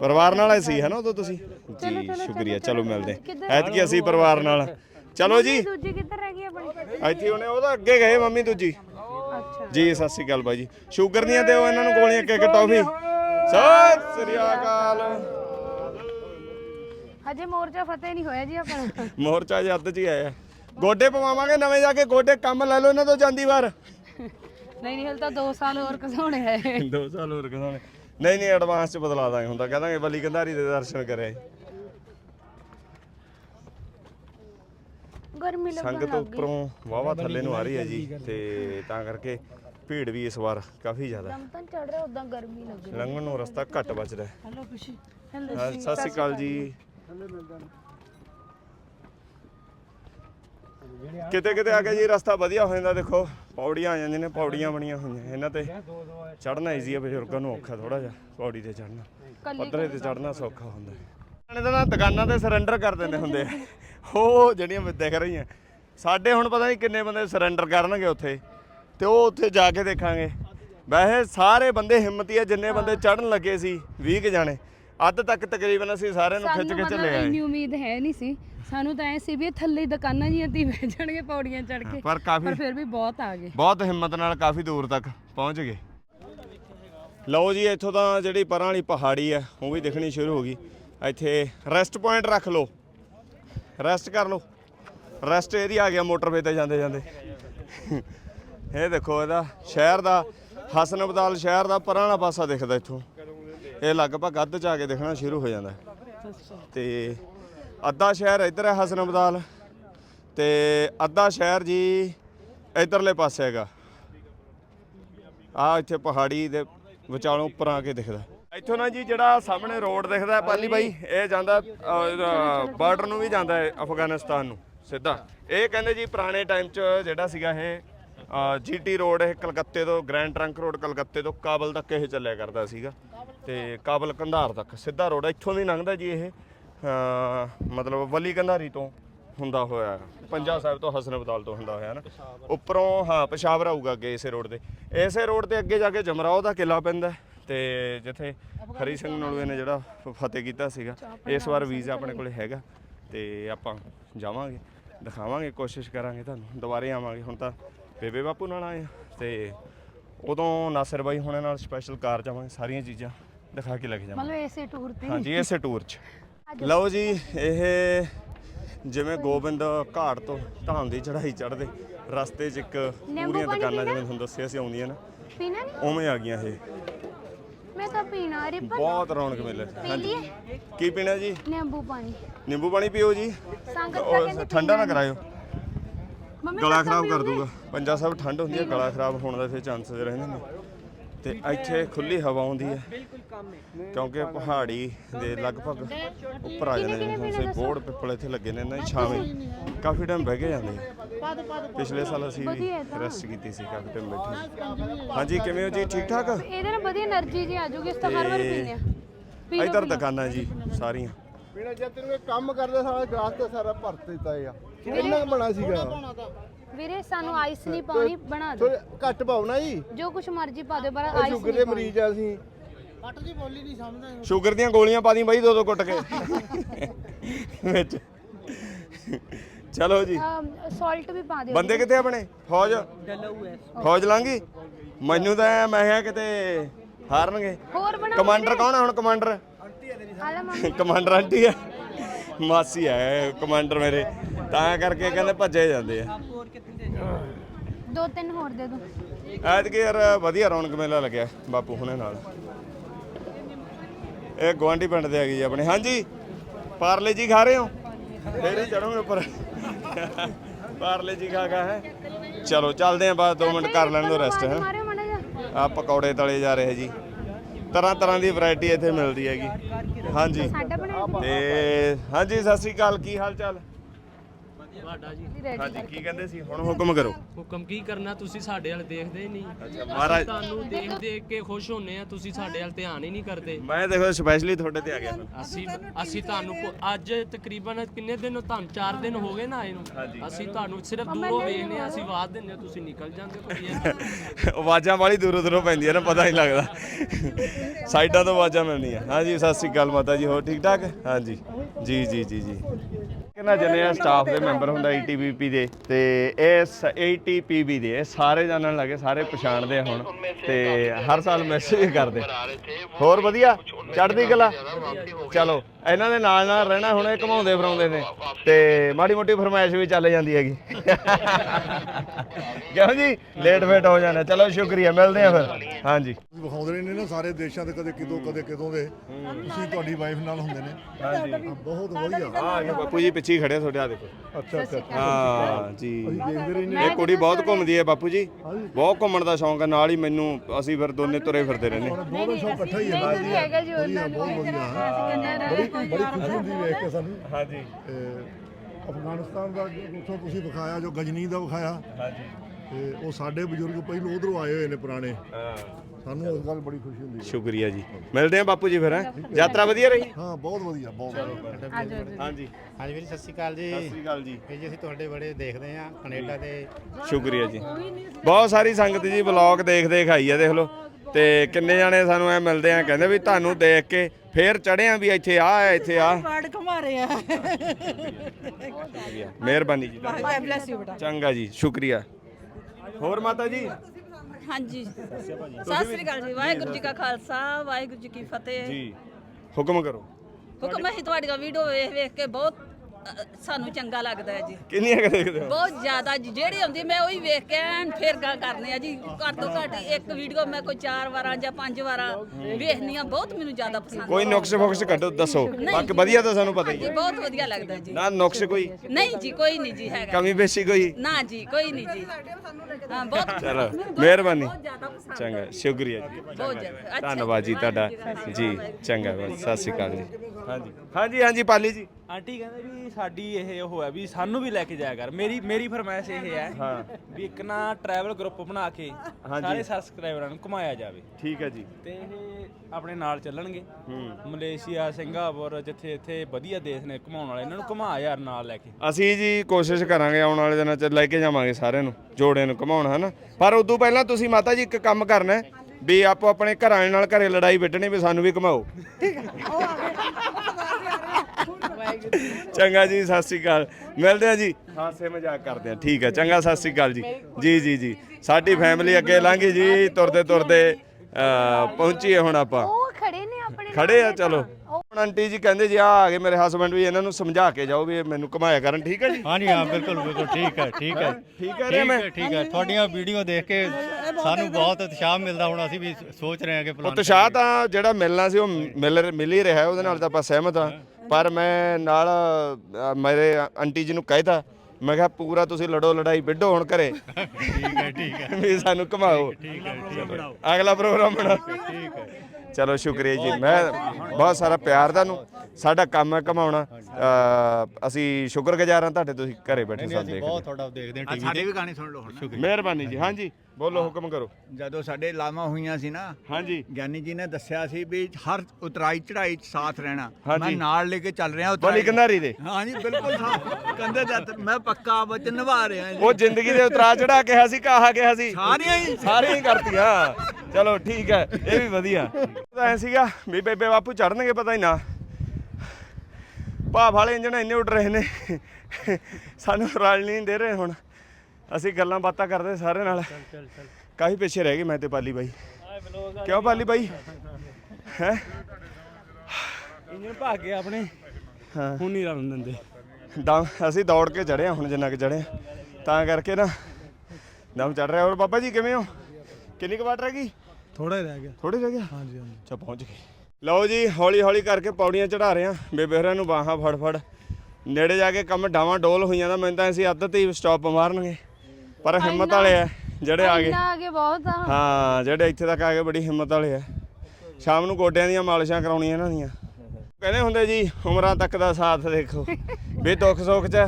ਪਰਿਵਾਰ ਨਾਲ ਸੀ ਹੈ ਨਾ ਉਦੋਂ ਤੁਸੀਂ? ਜੀ ਸ਼ੁਕਰੀਆ। ਚਲੋ ਮਿਲਦੇ? ਐਤਕੀ ਅਸੀਂ ਪਰਿਵਾਰ ਨਾਲ ਚਲੋ ਜੀ। ਦੂਜੀ ਕਿੱਧਰ ਰਹਿ ਗਈ ਆਪਣੀ? ਇੱਥੇ ਉਹਨੇ ਉਹਦਾ ਅੱਗੇ ਗਏ ਮੰਮੀ ਦੂਜੀ। ਅੱਛਾ। ਜੀ ਸਤਿ ਸ਼੍ਰੀ ਅਕਾਲ ਬਾਈ ਜੀ। ਸ਼ੂਗਰ ਦੀਆਂ ਦਿਓ ਇਹਨਾਂ ਨੂੰ ਗੋਲੀਆਂ ਇੱਕ ਇੱਕ ਟੌਫੀ। ਸਤਿ ਸ਼੍ਰੀ ਅਕਾਲ। ਹਜੇ ਮੋਰਚਾ ਫਤਿਹ ਨਹੀਂ ਹੋਇਆ ਜੀ ਆਪਣਾ। ਮੋਰਚਾ ਜੀ ਅੱਧ ਚ ਹੀ ਆਇਆ। ਗੋਡੇ ਪਵਾਵਾਂਗੇ ਨਵੇਂ ਜਾ ਕੇ ਗੋਡੇ ਕੰਮ ਲੈ ਲਓ ਇਹਨਾਂ ਤੋਂ ਜਾਂਦੀ ਵਾਰ। ਨਹੀਂ ਨਹੀਂ ਹਲ ਤਾਂ 2 ਸਾਲ ਹੋਰ ਕਸਾਉਣੇ ਹੈ 2 ਸਾਲ ਹੋਰ ਕਿਸਾਨੇ ਨਹੀਂ ਨਹੀਂ ਐਡਵਾਂਸ ਚ ਬਦਲਾ ਦਾਂਗੇ। ਹੁੰਦਾ ਕਹਾਂਗੇ ਬਲੀ ਕੰਧਾਰੀ ਦੇ ਦਰਸ਼ਨ ਕਰਿਆ ਗਰਮੀ ਲੱਗਣ ਸੰਗਤ ਲੱਗ ਗਈ। ਉੱਪਰੋਂ ਵਾਵਾ ਥੱਲੇ ਨੂੰ ਆ ਰਹੀ ਹੈ ਜੀ ਤੇ ਤਾਂ ਕਰਕੇ ਭੀੜ ਵੀ ਇਸ ਵਾਰ ਕਾਫੀ ਜ਼ਿਆਦਾ। ਹੈ। ਦਮ ਤਾਂ ਚੜ ਰਿਹਾ ਉਦਾਂ ਗਰਮੀ ਲੱਗ ਰਹੀ ਲੰਘਣ ਨੂੰ ਰਸਤਾ ਘੱਟ ਬਚਦਾ ਹੈ ਹੈਲੋ ਖੁਸ਼ੀ। ਹੈਲੋ ਹਾਂ, ਸਤਿ ਸ਼੍ਰੀ ਅਕਾਲ ਜੀ। ਕਿਤੇ ਕਿਤੇ ਆ ਕੇ ਜੀ ਰਸਤਾ ਵਧੀਆ ਹੋ ਜਾਂਦਾ ਦੇਖੋ ਪੌੜੀਆਂ ਆ ਜਾਂਦੀਆਂ ਨੇ ਪੌੜੀਆਂ ਬਣੀਆਂ ਹੋਈਆਂ ਇਹਨਾਂ ਤੇ। ਚੜਨਾ ਈਜ਼ੀ ਆ। ਬਜ਼ੁਰਗਾਂ ਨੂੰ ਔਖਾ ਥੋੜਾ ਜਿਹਾ ਪੌੜੀ ਤੇ ਚੜਨਾ ਕੱਲੀ ਪੱਧਰੇ ਤੇ ਚੜਨਾ ਸੌਖਾ ਹੁੰਦਾ। ਹੈ ਤਾਂ ਨਾ ਦੁਕਾਨਾਂ ਤੇ ਸਰੈਂਡਰ ਕਰ ਦਿੰਦੇ ਹੁੰਦੇ ਆ। ਉਹ ਜਿਹੜੀਆਂ ਮੈਂ ਦਿਖ ਰਹੀਆਂ ਸਾਡੇ ਹੁਣ ਪਤਾ ਨਹੀਂ ਕਿੰਨੇ ਬੰਦੇ ਸਰੈਂਡਰ ਕਰਨਗੇ ਉੱਥੇ। ਤੇ ਉਹ ਉੱਥੇ ਜਾ ਕੇ ਦੇਖਾਂਗੇ। ਵੈਸੇ ਸਾਰੇ ਬੰਦੇ ਹਿੰਮਤੀ ਆ ਜਿੰਨੇ ਬੰਦੇ ਚੜਨ ਲੱਗੇ ਸੀ 20 ਕੁ ਜਾਣੇ। ਅੱਧ ਤੱਕ ਤਕਰੀਬਨ ਅਸੀਂ ਸਾਰਿਆਂ ਨੂੰ ਖਿੱਚ ਸਾਨੂੰ ਖਿੱਚ ਮਤਲਬ ਲੈ ਆਏ ਇੰਨੀ ਉਮੀਦ ਹੈ ਨਹੀਂ ਸੀ। ਸਾਨੂੰ ਤਾਂ ਐ ਸੀ ਵੀ ਇਹ ਥੱਲੇ ਦੁਕਾਨਾਂ ਜੀਆਂ ਤੀ ਬਹਿ ਜਾਣਗੇ ਪੌੜੀਆਂ ਚੜ ਕੇ। ਪਰ ਕਾਫੀ ਪਰ ਫਿਰ ਵੀ ਬਹੁਤ ਆ ਗਏ। ਬਹੁਤ ਹਿੰਮਤ ਨਾਲ ਕਾਫੀ ਦੂਰ ਤੱਕ ਪਹੁੰਚ ਗਏ। ਲਓ ਜੀ ਇੱਥੋਂ ਤਾਂ ਜਿਹੜੀ ਪਰਾਂ ਵਾਲੀ ਪਹਾੜੀ ਹੈ ਉਹ ਵੀ ਦਿਖਣੀ ਸ਼ੁਰੂ ਹੋ ਗਈ। ਇੱਥੇ ਰੈਸਟ ਪੁਆਇੰਟ ਰੱਖ ਲਓ। ਰੈਸਟ ਕਰ ਲਓ। ਰੈਸਟ ਏਰੀਆ ਆ ਗਿਆ ਮੋਟਰਵੇ ਤੇ ਜਾਂਦੇ ਜਾਂਦੇ। ਇਹ ਦੇਖੋ ਇਹਦਾ ਸ਼ਹਿਰ ਦਾ, ਹਸਨ ਅਬਦਾਲ ਸ਼ਹਿਰ ਦਾ ਪਰਾਂ ਪਾਸਾ ਦਿਖਦਾ ਇੱਥੋਂ। ਇਹ ਲਗਭਗ ਅੱਧ ਚ ਆ ਕੇ ਦਿਖਣਾ ਸ਼ੁਰੂ ਹੋ ਜਾਂਦਾ। ਹੈ। ਤੇ ਅੱਧਾ ਸ਼ਹਿਰ ਇੱਧਰ ਹੈ ਹਸਨ ਅਬਦਾਲ ਤੇ ਅੱਧਾ ਸ਼ਹਿਰ ਜੀ ਇਧਰਲੇ ਪਾਸੇ ਹੈਗਾ। ਆ ਇੱਥੇ ਪਹਾੜੀ ਦੇ ਵਿਚਾਲੋਂ ਉੱਪਰ ਆ ਕੇ ਦਿਖਦਾ। ਇੱਥੋਂ ਨਾ ਜੀ ਜਿਹੜਾ ਸਾਹਮਣੇ ਰੋਡ ਦਿਖਦਾ ਹੈ ਪਾਲੀ ਬਾਈ ਇਹ ਜਾਂਦਾ ਬਾਰਡਰ ਨੂੰ ਵੀ ਜਾਂਦਾ ਹੈ ਅਫਗਾਨਿਸਤਾਨ ਨੂੰ ਸਿੱਧਾ। ਇਹ ਕਹਿੰਦੇ ਜੀ ਪੁਰਾਣੇ ਟਾਈਮ 'ਚ ਜਿਹੜਾ ਸੀਗਾ ਇਹ ਜੀਟੀ ਰੋਡ ਇਹ ਕਲਕੱਤੇ ਤੋਂ ਗ੍ਰੈਂਡ ਟਰੰਕ ਰੋਡ ਕਲਕੱਤੇ ਤੋਂ ਕਾਬਲ ਤੱਕ ਇਹ ਚੱਲਿਆ ਕਰਦਾ ਸੀਗਾ। ਤੇ ਕਾਬਲ ਕੰਧਾਰ ਤੱਕ ਸਿੱਧਾ ਰੋਡ ਇੱਥੋਂ ਦੀ ਲੰਘਦਾ ਜੀ ਇਹ ਮਤਲਬ ਵਲੀ ਕੰਧਾਰੀ ਤੋਂ ਹੁੰਦਾ ਹੋਇਆ ਪੰਜਾ ਸਾਹਿਬ ਤੋਂ ਹਸਨ ਅਬਦਾਲ ਤੋਂ ਹੁੰਦਾ ਹੋਇਆ ਨਾ। ਉੱਪਰੋਂ ਹਾਂ ਪਸ਼ਾਵਰ ਆਊਗਾ ਅੱਗੇ ਇਸੇ ਰੋਡ ਤੇ। ਇਸੇ ਰੋਡ ਤੇ ਅੱਗੇ ਜਾ ਕੇ ਜਮਰਾਓ ਦਾ ਕਿਲਾ ਪੈਂਦਾ। ਤੇ ਜਿੱਥੇ ਹਰੀ ਸਿੰਘ ਨਲੂਏ ਨੇ ਜਿਹੜਾ ਫਤਿਹ ਕੀਤਾ ਸੀਗਾ। ਇਸ ਵਾਰ ਵੀਜ਼ਾ ਆਪਣੇ ਕੋਲੇ ਹੈਗਾ ਤੇ ਆਪਾਂ ਜਾਵਾਂਗੇ ਦਿਖਾਵਾਂਗੇ ਕੋਸ਼ਿਸ਼ ਕਰਾਂਗੇ ਤੁਹਾਨੂੰ। ਦੁਬਾਰੇ ਆਵਾਂਗੇ। ਹੁਣ ਤਾਂ ਬੇਬੇ ਬਾਪੂ ਨਾਲ ਆਏ ਤੇ ਉਦੋਂ ਨਾਸਿਰ ਬਾਈ ਹੁਣਾਂ ਨਾਲ ਸਪੈਸ਼ਲ ਕਾਰ ਜਾਵਾਂਗੇ ਸਾਰੀਆਂ ਚੀਜ਼ਾਂ ਦਿਖਾ ਕੇ ਲੈ ਕੇ ਜਾਵਾਂਗੇ। ਮਤਲਬ ਇਸੇ ਟੂਰ ਤੇ ਹਾਂਜੀ ਇਸੇ ਟੂਰ 'ਚ। ਲਓ ਜੀ ਇਹ ਜਿਵੇਂ ਗੋਬਿੰਦ ਘਾਟ ਤੋਂ ਧਾਮ ਦੀ ਚੜ੍ਹਾਈ ਚੜ੍ਹਦੇ ਰਸਤੇ 'ਚ ਇੱਕ ਪੂਰੀਆਂ ਦੁਕਾਨਾਂ? ਜਿਵੇਂ ਤੁਹਾਨੂੰ ਦੱਸਿਆ ਸੀ ਆਉਂਦੀਆਂ ਨਾ? ਉਵੇਂ ਆ ਗਈਆਂ ਇਹ। ਮੈਂ ਤਾਂ ਪੀਣਾ ਰਿਪਨ ਬਹੁਤ ਰੌਣਕ ਮੇਲੇ। ਪੀ ਹਾਂਜੀ। ਲਈਏ? ਕੀ ਪੀਣਾ ਜੀ? ਨਿੰਬੂ ਪਾਣੀ। ਨਿੰਬੂ ਪਾਣੀ ਪੀਓ ਜੀ। ਸੰਗਤ ਤਾਂ ਉਹ ਕਹਿੰਦੀ ਠੰਡਾ ਨਾ ਕਰਾਇਓ। ਮੰਮੀ ਗਲਾ ਖਰਾਬ ਕਰ? ਦੂਗਾ। ਪੰਜਾ ਸਾਹਿਬ ਠੰਡ ਹੁੰਦੀ ਹੈ ਗਲਾ ਖਰਾਬ ਹੋਣ ਦਾ ਫਿਰ ਚਾਂਸਸ ਰਹਿੰਦੇ ਨੇ ਤੇ ਇੱਥੇ ਖੁੱਲੀ ਹਵਾ ਆਉਂਦੀ ਹੈ। ਬਿਲਕੁਲ ਕੰਮ ਹੈ। ਕਿਉਂਕਿ ਪਹਾੜੀ ਦੇ ਲਗਭਗ ਉੱਪਰ ਆ ਜਾਂਦੇ ਨੇ। ਸੇ ਬੋੜ ਪਿੱਪਲ ਇੱਥੇ ਲੱਗੇ ਨੇ ਨਾ ਛਾਵੇਂ। ਕਾਫੀ ਟਾਈਮ ਬਹਿ ਕੇ ਜਾਂਦੇ ਪਿਛਲੇ ਸਾਲ ਅਸੀਂ ਵੀ ਰੈਸਟ ਕੀਤੀ ਸੀ ਕਾਫੀ ਟਾਈਮ ਬੈਠੇ ਹਾਂਜੀ ਕਿਵੇਂ ਹੋ ਜੀ? ਠੀਕ ਠਾਕ? ਇਹਦੇ ਨਾਲ ਵਧੀਆ એનર્ਜੀ ਜੀ ਆ ਇਸ ਤੋਂ ਹਰ ਵਾਰ ਪੀਨੇ ਆ। ਇਧਰ ਦੁਕਾਨਾਂ ਜੀ ਸਾਰੀਆਂ। ਬਿਨਾ ਜਦ ਕੰਮ ਕਰਦੇ ਸਾਰਾ ਗਲਾਸ ਤੇ ਸਾਰਾ ਭਰਤੇ ਦਿੱਤਾ ਆ। ਕਿੰਨਾ ਬਣਾ ਸੀਗਾ? ਵੀਰੇ ਸਾਨੂੰ ਆਈਸ ਨਹੀਂ ਪਾਉਣੀ ਬਣਾ ਦਿਓ। ਘੱਟ ਪਾਉਣਾ ਜੀ। ਜੋ ਕੁਛ ਮਰਜ਼ੀ ਪਾ ਦਿਓ ਪਰ ਆਈਸ ਸ਼ੂਗਰ ਦੇ ਨਹੀਂ ਪਾਉਣੀ। ਮਰੀਜ਼ ਆ ਅਸੀਂ। ਸ਼ੂਗਰ ਦੀਆਂ ਗੋਲੀਆਂ ਪਾ ਦੀ ਬਾਈ ਦੋ ਦੋ ਕੁੱਟ ਕੇ। ਵਿੱਚ। ਚਲੋ ਜੀ। ਸਾਲਟ ਵੀ ਪਾ ਦਿਓ ਬੰਦੇ ਕਿੱਥੇ ਆਪਣੇ? ਫੌਜ? ਫੌਜ ਲਾਂਗੀ ਮੈਨੂੰ ਤਾਂ ਐਂ ਮੈਂ ਕਿਹਾ ਕਿਤੇ ਹਾਰਨਗੇ। ਹੋਰ ਬਣਾ ਕਮਾਂਡਰ ਕੌਣ ਆ ਹੁਣ ਕਮਾਂਡਰ? ਆਲਾ ਮੰਮੀ। ਕਮਾਂਡਰ ਆਂਟੀ ਆ। ਮਾਸੀ ਆ ਇਹ ਕਮਾਂਡਰ ਮੇਰੇ। ਤਾਂ ਕਰਕੇ ਕਹਿੰਦੇ ਭੱਜੇ ਜਾਂਦੇ ਆ। ਦੋ ਤਿੰਨ ਹੋਰ ਦੇ ਦੋ। ਐਤਕੀ ਯਾਰ ਵਧੀਆ ਰੌਣਕ ਮੇਲਾ ਲੱਗਿਆ ਬਾਪੂ ਹੁਣੇ ਨਾਲ। ਇਹ ਗਵਾਂਢੀ ਪਿੰਡ ਦੇ ਆ ਗਈ ਜੀ ਆਪਣੇ। ਹਾਂਜੀ ਪਾਰਲੇ ਜੀ ਖਾ ਰਹੇ ਹੋ? ਫੇਰ ਹੀ ਚੜੋਗੇ ਉੱਪਰ। ਪਾਰਲੇ ਜੀ ਖਾ ਖਾ ਹੈ। ਚਲੋ ਚੱਲਦੇ ਆਂ ਬਾਅਦ 2 ਮਿੰਟ ਕਰ ਲੈਣ ਦੋ ਰੈਸਟ ਹੈ। ਮਾਰਿਓ ਮਾੜਾ ਜਿਹਾ। ਆ ਪਕੌੜੇ ਤਲੇ ਜਾ ਰਹੇ ਜੀ। ਤਰ੍ਹਾਂ ਤਰ੍ਹਾਂ ਦੀ ਵੈਰਾਈਟੀ ਇੱਥੇ ਮਿਲਦੀ ਹੈਗੀ। ਹਾਂਜੀ। ਸਾਡਾ ਤੇ ਹਾਂਜੀ ਸਤਿ ਸ੍ਰੀ ਅਕਾਲ ਕੀ ਹਾਲ ਚਾਲ? ਤੁਹਾਡਾ ਜੀ। ਰੈਡੀ ਹਾਂਜੀ ਕੀ ਕਹਿੰਦੇ ਸੀ? ਹੁਣ ਹੁਕਮ ਕਰੋ। ਹੁਕਮ ਕੀ ਕਰਨਾ? ਤੁਸੀਂ ਸਾਡੇ ਵੱਲ ਦੇਖਦੇ ਹੀ ਨਹੀਂ। ਅੱਛਾ ਮਹਾਰਾਜ ਤੁਹਾਨੂੰ ਦੇਖ ਦੇਖ ਕੇ ਖੁਸ਼ ਹੁੰਨੇ ਆ। ਤੁਸੀਂ ਸਾਡੇ ਵੱਲ ਧਿਆਨ ਹੀ ਨਹੀਂ ਕਰਦੇ। ਮੈਂ ਦੇਖੋ ਸਪੈਸ਼ਲੀ ਤੁਹਾਡੇ ਤੇ ਆ ਗਿਆ ਅਸੀਂ ਅਸੀਂ ਤੁਹਾਨੂੰ ਕੋ- ਅੱਜ ਤਕਰੀਬਨ ਕਿੰਨੇ ਦਿਨ? ਤੁਹਾਨੂੰ 4 ਦਿਨ ਹੋ ਗਏ ਨਾ ਆਏ ਨੂੰ। ਅਸੀਂ ਤੁਹਾਨੂੰ ਸਿਰਫ ਦੂਰੋਂ ਵੇਖਨੇ ਆ ਅਸੀਂ ਆਵਾਜ਼ ਦਿੰਦੇ ਹਾਂ, ਤੁਸੀਂ ਨਿਕਲ ਜਾਂਦੇ ਹੋ ਇਹ ਆਵਾਜ਼ਾਂ ਵਾਲੀ ਦੂਰੋਂ ਦੂਰੋਂ ਪੈਂਦੀਆਂ ਨੇ ਪਤਾ ਨਹੀਂ ਲੱਗਦਾ। ਸਾਈਡਾਂ ਤੋਂ ਆਵਾਜ਼ਾਂ ਮਿਲਣੀਆਂ। ਹਾਂਜੀ ਸਤਿ ਸ੍ਰੀ ਅਕਾਲ ਮਾਤਾ ਜੀ। ਹੋਰ ਠੀਕ ਠਾਕ ਹਾਂਜੀ। ਜੀ ਜੀ ਜੀ ਜੀ। ਕਿੰਨਾ ਜਨੇ ਆ ਸਟਾਫ ਦੇ ਮੈਂਬਰ ਹੁੰਦਾ ਈਟੀਵੀਪੀ ਦੇ ਤੇ ਇਹ ਏਟੀਪੀਬੀ ਦੇ ਇਹ ਸਾਰੇ ਜਾਣਨ ਲੱਗੇ ਸਾਰੇ ਪਛਾਣਦੇ ਆ ਹੁਣ ਤੇ ਹਰ ਸਾਲ ਮੈਸੇਜ ਕਰਦੇ। ਹੋਰ ਵਧੀਆ? ਚੜ੍ਹਦੀ ਕਲਾ? ਚਲੋ ਇਹਨਾਂ ਦੇ ਨਾਲ ਨਾਲ ਰਹਿਣਾ ਹੁਣ ਇਹ ਘਮਾਉਂਦੇ ਫਰਾਉਂਦੇ ਨੇ ਤੇ ਮਾੜੀ ਮੋਟੀ ਫਰਮਾਇਸ਼ ਵੀ ਚੱਲ ਜਾਂਦੀ ਹੈਗੀ। ਕਿਉਂ ਜੀ? ਲੇਟ ਫੇਟ ਹੋ ਜਾਣਾ। ਚਲੋ ਸ਼ੁਕਰੀਆ ਮਿਲਦੇ ਆ ਫਿਰ। ਹਾਂਜੀ। ਵਿਖਾਉਂਦੇ ਰਹਿੰਦੇ ਨੇ ਸਾਰੇ ਦੇਸ਼ਾਂ ਦੇ ਕਦੇ ਕਿਦੋਂ ਕਦੇ ਕਿਦੋਂ ਦੇ। ਤੁਸੀਂ ਤੁਹਾਡੀ ਵਾਈਫ ਨਾਲ ਹੁੰਦੇ ਨੇ। ਹਾਂਜੀ। ਬਹੁਤ ਵਧੀਆ। ਆ ਗਏ ਬਾਪੂ ਜੀ ਪਿੱਛੇ ਹੀ ਖੜੇ ਤੁਹਾਡੇ ਆ ਦੇਖੋ। ਅੱਛਾ ਅੱਛਾ ਹਾਂ ਜੀ। ਦੇਖਦੇ ਰਹਿੰਦੇ ਇਹ ਕੁੜੀ ਬਹੁਤ ਘੁੰਮਦੀ ਹੈ ਬਾਪੂ ਜੀ। ਬਹੁਤ ਘੁੰਮਣ ਦਾ ਸ਼ੌਂਕ ਹੈ ਨਾਲ ਹੀ ਮੈਨੂੰ ਅਸੀਂ ਫਿਰ ਦੋਨੇ ਤੁਰੇ ਫਿਰਦੇ ਰਹਿੰਦੇ ਦੋਵੇਂ ਸ਼ੌਕ ਇਕੱਠਾ ਹੀ ਹੈ। ਨਹੀਂ ਹੈਗਾ ਜੀ ਉਹਨਾਂ ਬਹੁਤ ਵਧੀਆ। ਬੜੀ ਬੜੀ ਖੁਸ਼ੀ ਹੁੰਦੀ ਵੇਖ ਕੇ ਸਾਨੂੰ। ਹਾਂਜੀ। ਤੇ ਅਫਗਾਨਿਸਤਾਨ ਦਾ ਜੋ ਉੱਥੋਂ ਤੁਸੀਂ ਵਿਖਾਇਆ ਜੋ ਗਜਨੀ ਦਾ ਵਿਖਾਇਆ। ਹਾਂਜੀ। ਤੇ ਉਹ ਸਾਡੇ ਬਜ਼ੁਰਗ ਪਹਿਲੋਂ ਉਧਰੋਂ ਆਏ ਹੋਏ ਨੇ ਪੁਰਾਣੇ। ਹਾਂ। ਸਾਨੂੰ ਉਸ ਗੱਲ ਬੜੀ ਖੁਸ਼ੀ ਹੁੰਦੀ ਹੈ। ਸ਼ੁਕਰੀਆ ਜੀ। ਮਿਲਦੇ ਆ ਬਾਪੂ ਜੀ ਫਿਰ ਹੈਂ? ਯਾਤਰਾ ਵਧੀਆ ਰਹੀ? ਹਾਂ ਬਹੁਤ ਵਧੀਆ ਬਹੁਤ ਵਧੀਆ। ਹਾਂਜੀ। ਹਾਂਜੀ ਵੀਰ ਸਤਿ ਸ਼੍ਰੀ ਅਕਾਲ ਜੀ। ਸਤਿ ਸ੍ਰੀ ਅਕਾਲ ਜੀ। ਵੀਰ ਜੀ ਅਸੀਂ ਤੁਹਾਡੇ ਬੜੇ ਦੇਖਦੇ ਆ ਕੈਨੇਡਾ ਦੇ। ਸ਼ੁਕਰੀਆ ਜੀ। ਬਹੁਤ ਸਾਰੀ ਸੰਗਤ ਜੀ ਵਲੌਗ ਦੇਖ ਦੇਖ ਆਈ ਆ ਦੇਖ ਲਓ। ਤੇ ਕਿੰਨੇ ਜਾਣੇ ਸਾਨੂੰ ਐ ਮਿਲਦੇ ਆ ਕਹਿੰਦੇ ਵੀ ਤੁਹਾਨੂੰ ਦੇਖ ਕੇ ਫੇਰ ਚੜੇ ਆ ਵੀ ਇੱਥੇ ਆ ਹੈ, ਇੱਥੇ ਆ। ਵਰਡ ਘੁਮਾ ਰਹੇ ਆ। ਮਿਹਰਬਾਨੀ ਜੀ। ਬਾਈ ਬlesਸ ਯੂ ਬੇਟਾ। ਚੰਗਾ ਜੀ ਸ਼ੁਕਰੀਆ। ਹੋਰ ਮਾਤਾ ਜੀ? ਹਾਂਜੀ। ਸਤਿ ਸ੍ਰੀ ਅਕਾਲ ਜੀ। ਵਾਹਿਗੁਰੂ ਜੀ ਕਾ ਖਾਲਸਾ ਵਾਹਿਗੁਰੂ ਜੀ ਕੀ ਫਤਿਹ। ਜੀ। ਹੁਕਮ ਕਰੋ। ਹੁਕਮ ਅਸੀਂ ਤੁਹਾਡੀਆਂ ਵੀਡੀਓ ਵੇਖ ਵੇਖ ਕੇ ਬਹੁਤ ਅ, ਸਾਨੂੰ ਚੰਗਾ ਲੱਗਦਾ ਹੈ ਜੀ। ਕਿੰਨੀਆਂ ਕੁ ਦੇਖਦੇ ਹੋ? ਬਹੁਤ ਜ਼ਿਆਦਾ ਜੀ। ਜਿਹੜੀ ਆਉਂਦੀ ਮੈਂ ਉਹੀ ਵੇਖ ਕੇ ਐਨ ਫੇਰ ਗਾ ਕਰਨੇ ਆ ਜੀ। ਘੱਟ ਤੋਂ ਘੱਟ ਇੱਕ ਵੀਡੀਓ ਮੈਂ ਕੋਈ ਚਾਰ ਵਾਰਾਂ ਜਾਂ ਪੰਜ ਵਾਰਾਂ ਵੇਖਨੀ ਆ ਬਹੁਤ ਮੈਨੂੰ ਜ਼ਿਆਦਾ ਪਸੰਦ ਕੋਈ ਨੁਕਸ ਫੁਕਸ ਕੱਢੋ ਦੱਸੋ। ਬਾਕੀ ਵਧੀਆ ਤਾਂ ਸਾਨੂੰ ਪਤਾ ਹੀ ਜੀ ਹੈ। ਬਹੁਤ ਵਧੀਆ ਲੱਗਦਾ ਜੀ। ਨਾ ਨੁਕਸ ਕੋਈ? ਨਹੀਂ ਜੀ ਕੋਈ ਨਹੀਂ ਜੀ ਹੈਗਾ। ਕਮੀ ਬੇਸੀ ਕੋਈ? ਨਾ ਜੀ ਕੋਈ ਨਹੀਂ ਜੀ। ਹਾਂ ਬਹੁਤ ਚਲੋ ਮਿਹਰਬਾਨੀ। ਬਹੁਤ ਜ਼ਿਆਦਾ ਪਸੰਦ ਚੰਗਾ ਸ਼ੁਕਰੀਆ ਜੀ। ਬਹੁਤ ਜ਼ਿਆਦਾ। ਅੱਛਾ ਧੰਨਵਾਦ ਜੀ ਤੁਹਾਡਾ। ਜੀ ਚੰਗਾ ਬਸ ਸਤਿ ਸ਼੍ਰੀ ਅਕਾਲ ਜੀ। ਹਾਂਜੀ। ਹਾਂਜੀ ਹਾਂਜੀ ਪਾਲੀ ਜੀ। ਆਂਟੀ ਕਹਿੰਦੇ ਵੀ ਸਾਡੀ ਇਹ ਉਹ ਹੈ ਵੀ ਸਾਨੂੰ ਵੀ ਲੈ ਕੇ ਜਾਇਆ ਕਰ। ਮੇਰੀ ਮੇਰੀ ਫਰਮਾਇਸ਼ ਇਹ ਹੈ ਹਾਂ। ਵੀ ਇੱਕ ਨਾ ਟਰੈਵਲ ਗਰੁੱਪ ਬਣਾ ਕੇ ਹਾਂਜੀ। ਸਾਰੇ ਸਬਸਕ੍ਰਾਈਬਰਾਂ ਨੂੰ ਘੁਮਾਇਆ ਜਾਵੇ। ਠੀਕ ਹੈ ਜੀ। ਤੇ ਇਹ ਆਪਣੇ ਨਾਲ ਚੱਲਣਗੇ। ਹੂੰ। ਮਲੇਸ਼ੀਆ ਸਿੰਗਾਪੁਰ ਜਿੱਥੇ ਇੱਥੇ ਵਧੀਆ ਦੇਸ਼ ਨੇ ਘੁਮਾਉਣ ਵਾਲੇ ਇਹਨਾਂ ਨੂੰ ਘੁਮਾ ਯਾਰ ਨਾਲ ਲੈ ਕੇ। ਅਸੀਂ ਜੀ ਕੋਸ਼ਿਸ਼ ਕਰਾਂਗੇ ਆਉਣ ਵਾਲੇ ਦਿਨਾਂ 'ਚ ਲੈ ਕੇ ਜਾਵਾਂਗੇ ਸਾਰਿਆਂ ਨੂੰ ਜੋੜੇ ਨੂੰ ਘਮਾਉਣ ਹਨਾ? ਪਰ ਉਦੋਂ ਪਹਿਲਾਂ ਤੁਸੀਂ ਮਾਤਾ ਜੀ ਇੱਕ ਕੰਮ ਕਰਨਾ ਹੈ ਵੀ ਆਪੋ ਆਪਣੇ ਘਰਾਂ ਨਾਲ ਘਰੇ ਲੜਾਈ ਵਿੱਢਣੀ ਵੀ ਸਾਨੂੰ ਵੀ ਘਮਾਓ। ਚੰਗਾ ਜੀ ਸਤਿ ਸ਼੍ਰੀ ਅਕਾਲ। ਮਿਲਦੇ ਆ ਜੀ। ਹਾਸੇ ਮਜ਼ਾਕ ਕਰਦੇ ਆ ਠੀਕ ਹੈ ਚੰਗਾ ਸਤਿ ਸ਼੍ਰੀ ਅਕਾਲ ਜੀ। ਜੀ ਜੀ ਜੀ। ਸਾਡੀ ਫੈਮਿਲੀ ਅੱਗੇ ਲੰਘੀ ਜੀ ਤੁਰਦੇ ਤੁਰਦੇ ਪਹੁੰਚੀਏ ਹੁਣ ਆਪਾਂ। ਉਹ ਖੜੇ ਨੇ ਆਪਣੇ ਖੜੇ ਆ ਚਲੋ। ਹੁਣ ਆਂਟੀ ਜੀ ਕਹਿੰਦੇ ਜੀ ਆ ਆ ਗਏ ਮੇਰੇ ਹਸਬੰਡ ਵੀ ਇਹਨਾਂ ਨੂੰ ਸਮਝਾ ਕੇ ਜਾਓ ਵੀ ਇਹ ਮੈਨੂੰ ਘੁਮਾਇਆ ਕਰਨ। ਠੀਕ ਹੈ ਜੀ? ਹਾਂਜੀ ਹਾਂ ਬਿਲਕੁਲ ਬਿਲਕੁਲ ਠੀਕ ਹੈ ਠੀਕ ਹੈ। ਠੀਕ ਹੈ ਰੇ ਮੈਂ ਠੀਕ ਹੈ। ਤੁਹਾਡੀਆਂ ਵੀਡੀਓ ਦੇਖ ਕੇ ਸਾਨੂੰ ਬਹੁਤ ਉਤਸ਼ਾਹ ਮਿਲਦਾ ਹੁਣ ਅਸੀਂ ਵੀ ਸੋਚ ਰਹੇ ਹਾਂ ਕਿ ਉਤਸ਼ਾਹ ਤਾਂ ਜਿਹੜਾ ਮਿਲਣਾ ਸੀ ਉਹ ਮਿਲ ਮਿਲ ਹੀ ਰਿਹਾ ਉਹਦੇ ਨਾਲ ਤਾਂ ਆਪਾਂ ਸਹਿਮਤ ਹਾਂ। ਪਰ ਮੈਂ ਨਾਲ ਅ, ਮੇਰੇ ਆਂਟੀ ਜੀ ਨੂੰ ਕਹਿਤਾ ਮੈਂ ਕਿਹਾ ਪੂਰਾ ਤੁਸੀਂ ਲੜੋ ਲੜਾਈ ਵਿੱਢੋ ਹੁਣ ਘਰੇ। ਠੀਕ ਹੈ ਠੀਕ ਹੈ। ਵੀ ਸਾਨੂੰ ਘੁਮਾਓ। ਠੀਕ ਹੈ ਠੀਕ ਹੈ। ਅਗਲਾ ਪ੍ਰੋਗਰਾਮ ਬਣਾ। ਠੀਕ ਹੈ। ਚਲੋ ਸ਼ੁਕਰੀਆ ਜੀ। ਮੈਂ ਬਹੁਤ ਸਾਰਾ ਪਿਆਰ ਤੁਹਾਨੂੰ। ਸਾਡਾ ਕੰਮ ਹੈ ਘਮਾਉਣਾ। ਅ, ਅਸੀਂ ਸ਼ੁਕਰਗੁਜ਼ਾਰ ਹਾਂ ਤੁਹਾਡੇ ਤੁਸੀਂ ਘਰੇ ਬੈਠੇ ਸਾਨੂੰ ਦੇਖ ਬਹੁਤ ਤੁਹਾਡਾ ਦੇਖਦੇ ਹਾਂ ਟੀਵੀ ਤੇ। ਵੀ ਗਾਣੇ ਸੁਣ ਲਓ ਹੁਣ ਮਿਹਰਬਾਨੀ ਜੀ। ਹਾਂਜੀ। ਬੋਲੋ ਹੁਕਮ ਕਰੋ। ਜਦੋਂ ਸਾਡੇ ਲਾਵਾਂ ਹੋਈਆਂ ਸੀ ਨਾ ਹਾਂਜੀ। ਗਿਆਨੀ ਜੀ ਨੇ ਦੱਸਿਆ ਸੀ ਵੀ ਹਰ ਉਤਰਾਈ ਚੜਾਈ ਚ ਸਾਥ ਰਹਿਣਾ। ਮੈਂ ਨਾਲ ਲੈ ਕੇ ਚੱਲ ਰਿਹਾ ਬਲੀ ਕੰਧਾਰੀ ਦੇ ਹਾਂਜੀ ਬਿਲਕੁਲ ਸਾਥ। ਕੰਦੇ ਜੱਤ ਮੈਂ ਪੱਕਾ ਵਚਨ ਨਿਭਾ ਰਿਹਾ ਜੀ। ਉਹ ਜ਼ਿੰਦਗੀ ਦੇ ਉਤਰਾ ਚੜਾ ਕਿਹਾ ਸੀ ਕਾਹਾ ਕਿਹਾ ਸੀ ਸਾਰੀਆਂ ਹੀ। ਸਾਰੀਆਂ ਹੀ ਕਰਤੀਆਂ। ਚਲੋ ਠੀਕ ਹੈ ਇਹ ਵੀ ਵਧੀਆ। ਐ ਸੀਗਾ ਵੀ ਬੇਬੇ ਬਾਪੂ ਚੜਨਗੇ ਪਤਾ ਹੀ ਨਾ। ਭਾਫ ਵਾਲੇ ਇੰਜਣ ਇੰਨੇ ਉੱਡ ਰਹੇ ਨੇ। ਸਾਨੂੰ ਰਲ ਨਹੀਂ ਦੇ ਰਹੇ ਹੁਣ। ਅਸੀਂ ਗੱਲਾਂ ਬਾਤਾਂ ਕਰਦੇ ਸਾਰੇ ਨਾਲ। ਕਾਫੀ ਪਿੱਛੇ ਰਹਿ ਗਏ ਮੈਂ ਤੇ ਪਾਲੀ ਬਾਈ। ਕਿਉਂ ਪਾਲੀ ਬਾਈ? ਹੈ? ਇੰਜਨ ਭਾਗ ਗਏ ਆਪਣੇ। ਹਾਂ। ਹੁਣ ਨਹੀਂ ਰਨ ਦਿੰਦੇ। ਦਮ ਅਸੀਂ ਦੌੜ ਕੇ ਚੜ੍ਹੇ ਹਾਂ ਹੁਣ ਜਿੰਨਾ ਕਿ ਚੜ੍ਹੇ ਹਾਂ। ਤਾਂ ਕਰਕੇ ਨਾ ਦਮ ਚੜ ਰਿਹਾ। ਹੋਰ ਬਾਬਾ ਜੀ ਕਿਵੇਂ ਹੋ? ਕਿੰਨੀ ਕੁ ਵਾਟ ਰਹਿ ਗਈ? ਥੋੜਾ ਹੀ ਰਹਿ ਗਿਆ। ਥੋੜੀ ਰਹਿ ਗਿਆ? ਹਾਂਜੀ ਹਾਂਜੀ। ਅੱਛਾ ਪਹੁੰਚ ਗਏ। ਲਓ ਜੀ ਹੌਲੀ ਹੌਲੀ ਕਰਕੇ ਪੌੜੀਆਂ ਚੜਾ ਰਹੇ ਆ ਬੇਬੇ ਹੋਰਾਂ ਨੂੰ ਬਾਹਾਂ ਫੜ ਫੜ ਨੇੜੇ ਜਾ ਕੇ ਕੰਮ ਡਾਵਾਂ ਡੋਲ ਹੋਈਆਂ ਦਾ ਮੈਨੂੰ ਤਾਂ ਅਸੀਂ ਅੱਧ ਤੇ ਹੀ ਸਟਾਪ ਮਾਰਨਗੇ। ਪਰ ਹਿੰਮਤ ਵਾਲੇ ਆ ਜਿਹੜੇ ਆ ਗਏ। ਇੰਨਾ ਆ ਗਏ ਬਹੁਤ ਆ। ਹਾਂ ਜਿਹੜੇ ਇੱਥੇ ਤੱਕ ਆ ਗਏ ਬੜੀ ਹਿੰਮਤ ਵਾਲੇ ਆ। ਸ਼ਾਮ ਨੂੰ ਗੋਡਿਆਂ ਦੀਆਂ ਮਾਲਿਸ਼ਾਂ ਕਰਾਉਣੀਆਂ ਇਹਨਾਂ ਦੀਆਂ। ਕਹਿੰਦੇ ਹੁੰਦੇ ਜੀ ਉਮਰਾਂ ਤੱਕ ਦਾ ਸਾਥ ਦੇਖੋ। ਵੀ ਦੁੱਖ ਸੁੱਖ 'ਚ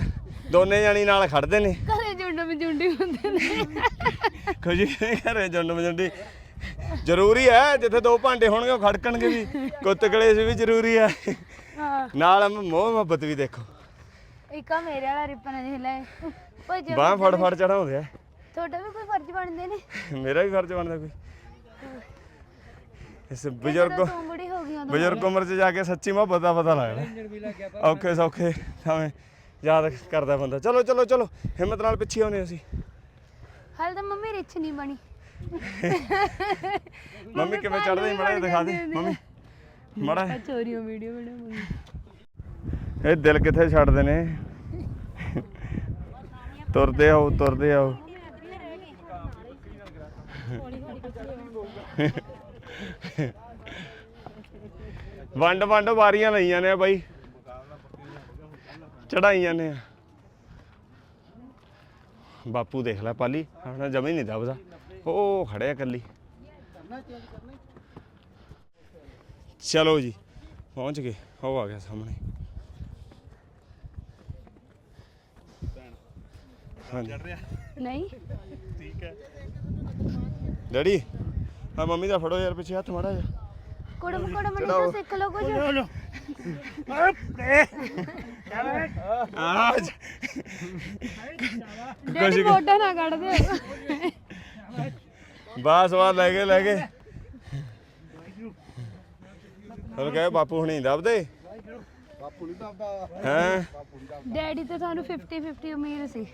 ਦੋਨੇ ਜਾਣੀ ਨਾਲ ਖੜਦੇ ਨੇ। ਘਰੇ ਜੁੰਡ ਮਜੁੰਡੀ ਹੁੰਦੇ ਨੇ। ਖੁਸ਼ੀ ਨਹੀਂ ਘਰੇ ਜੁੰਡ ਮਜੁੰਡੀ ਜ਼ਰੂਰੀ ਹੈ ਜਿੱਥੇ ਦੋ ਭਾਂਡੇ ਹੋਣਗੇ ਉਹ ਖੜਕਣਗੇ ਵੀ। ਕੁੱਤ ਕਲੇਸ਼ ਵੀ ਜ਼ਰੂਰੀ ਹੈ। ਹਾਂ। ਨਾਲ ਮੋਹ ਮੁਹੱਬਤ ਵੀ ਦੇਖੋ। ਇੱਕ ਆ ਮੇਰੇ ਵਾਲਾ ਰਿਪਨ ਦੇਖ ਲੈ। ਕੋਈ ਜੇ ਬਾਹ ਫੜ ਫੜ ਚੜਾਉਂਦੇ ਆ। ਤੁਹਾਡਾ ਵੀ ਕੋਈ ਫਰਜ਼ ਬਣਦੇ ਨੇ? ਮੇਰਾ ਵੀ ਫਰਜ਼ ਬਣਦਾ ਕੋਈ। ਇਸ ਬਜ਼ੁਰਗ ਬਜ਼ੁਰਗ ਤੂੰ ਬੁੜੀ ਹੋ ਗਈ ਉਦੋਂ ਬਜ਼ੁਰਗ ਉਮਰ 'ਚ ਜਾ ਕੇ ਸੱਚੀ ਮੁਹੱਬਤ ਦਾ ਪਤਾ ਲੱਗਦਾ। ਔਖੇ ਸੌਖੇ ਸਮੇਂ ਯਾਦ ਕਰਦਾ ਬੰਦਾ। ਚਲੋ ਚਲੋ ਚਲੋ। ਹਿੰਮਤ ਨਾਲ ਪਿੱਛੇ ਆਉਨੇ ਅਸੀਂ। ਹਾਲੇ ਤਾਂ ਮੰਮੀ ਰਿਚ ਨਹੀਂ ਬਣੀ। ਮੰਮੀ ਕਿਵੇਂ ਚੜਦੇ ਮੜਾ ਦਿਖਾ ਦੇ ਮੰਮੀ। ਮੜਾ ਚੋਰੀਓ ਵੀਡੀਓ ਬਣਾਉਂਗੀ ਇਹ ਦਿਲ ਕਿੱਥੇ ਛੱਡਦੇ ਨੇ? ਤੁਰਦੇ ਆਓ ਤੁਰਦੇ ਆਓ। ਵੰਡ ਵੰਡ ਵਾਰੀਆਂ ਲਈਆਂ ਨੇ ਬਾਈ। ਚੜਾਈਆਂ ਨੇ ਬਾਪੂ ਦੇਖ ਲੈ ਪਾਲੀ ਹੁਣ ਜਮੇ ਨਹੀਂ ਦਬਦਾ। ਉਹ ਖੜਿਆ ਕੱਲੀ ਚਲੋ ਜੀ ਪਹੁੰਚ ਗਏ। ਉਹ ਆ ਗਿਆ ਸਾਹਮਣੇ। ਹਾਂਜੀ। ਨਹੀਂ। ਡੈਡੀ ਆ ਮੰਮੀ ਦਾ ਫੜੋ ਯਾਰ ਪਿੱਛੇ ਹੱਥ ਮਾੜਾ ਜਾ ਕੁੜਮ ਕੁੜਮ ਨਹੀਂ ਤਾਂ ਸਿੱਖ ਲਓ ਕੁਝ ਆਜ ਡੈਡੀ ਮੋਢਾ ਨਾ ਕੱਢ ਦਿਓ। ਬਾਸ ਵਾਰ ਲੈ ਗਏ ਲੈ ਗਏ। ਹੋਰ ਕਹੇ ਬਾਪੂ ਹੁਣੀ ਦਬਦੇ? ਬਾਪੂ ਨਹੀਂ ਦਬਦਾ ਹੈਂ? ਡੈਡੀ ਤੇ ਤੁਹਾਨੂੰ 50 50 ਉਮੀਦ ਸੀ।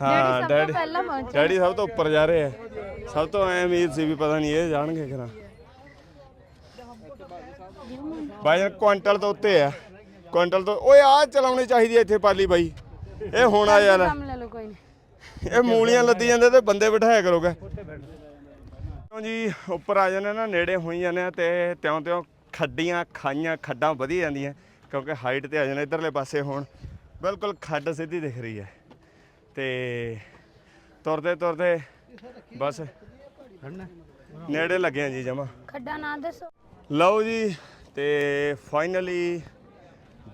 ਹਾਂ ਸਭ ਤੋਂ ਡੈਡੀ ਪਹਿਲਾਂ ਪਹੁੰਚੇ ਡੈਡੀ ਸਭ ਤੋਂ ਉੱਪਰ ਜਾ ਰਹੇ ਆ। ਸਭ ਤੋਂ ਐ ਉਮੀਦ ਸੀ ਵੀ ਪਤਾ ਨਹੀਂ ਇਹ ਜਾਣਗੇ ਕਿਹਨਾਂ ਬਾਈ ਕੁਆਂਟਲ ਤੋਂ ਉੱਤੇ ਆ। ਕੁਆਂਟਲ ਤੋਂ ਓਏ ਆ ਚਲਾਉਣੀ ਚਾਹੀਦੀ ਐ ਇੱਥੇ ਪਾਲੀ ਬਾਈ। ਇਹ ਹੁਣ ਆ ਯਾਰ। ਇਹ ਮੂਲੀਆਂ ਲੱਦੀ ਜਾਂਦੇ ਤੇ ਬੰਦੇ ਬਿਠਾਇਆ ਕਰੋਗੇ। ਜੀ ਉੱਪਰ ਆ ਜਾਂਦੇ ਨਾ ਨੇੜੇ ਹੋਈ ਜਾਂਦੇ ਆ ਤੇ ਤਿਉਂ ਤਿਉਂ ਖੱਡੀਆਂ ਖਾਈਆਂ ਖੱਡਾਂ ਵਧੀ ਜਾਂਦੀਆਂ ਕਿਉਂਕਿ ਹਾਈਟ ਤੇ ਆ ਜਾਂਦੇ ਇਧਰਲੇ ਪਾਸੇ ਹੁਣ। ਬਿਲਕੁਲ ਖੱਡ ਸਿੱਧੀ ਦਿਖ ਰਹੀ ਹੈ। ਤੇ ਤੁਰਦੇ ਤੁਰਦੇ ਬਸ ਨੇੜੇ ਲੱਗੇ ਆ ਜੀ ਜਮਾ। ਖੱਡਾ ਨਾ ਦੱਸੋ। ਲਓ ਜੀ ਤੇ ਫਾਈਨਲੀ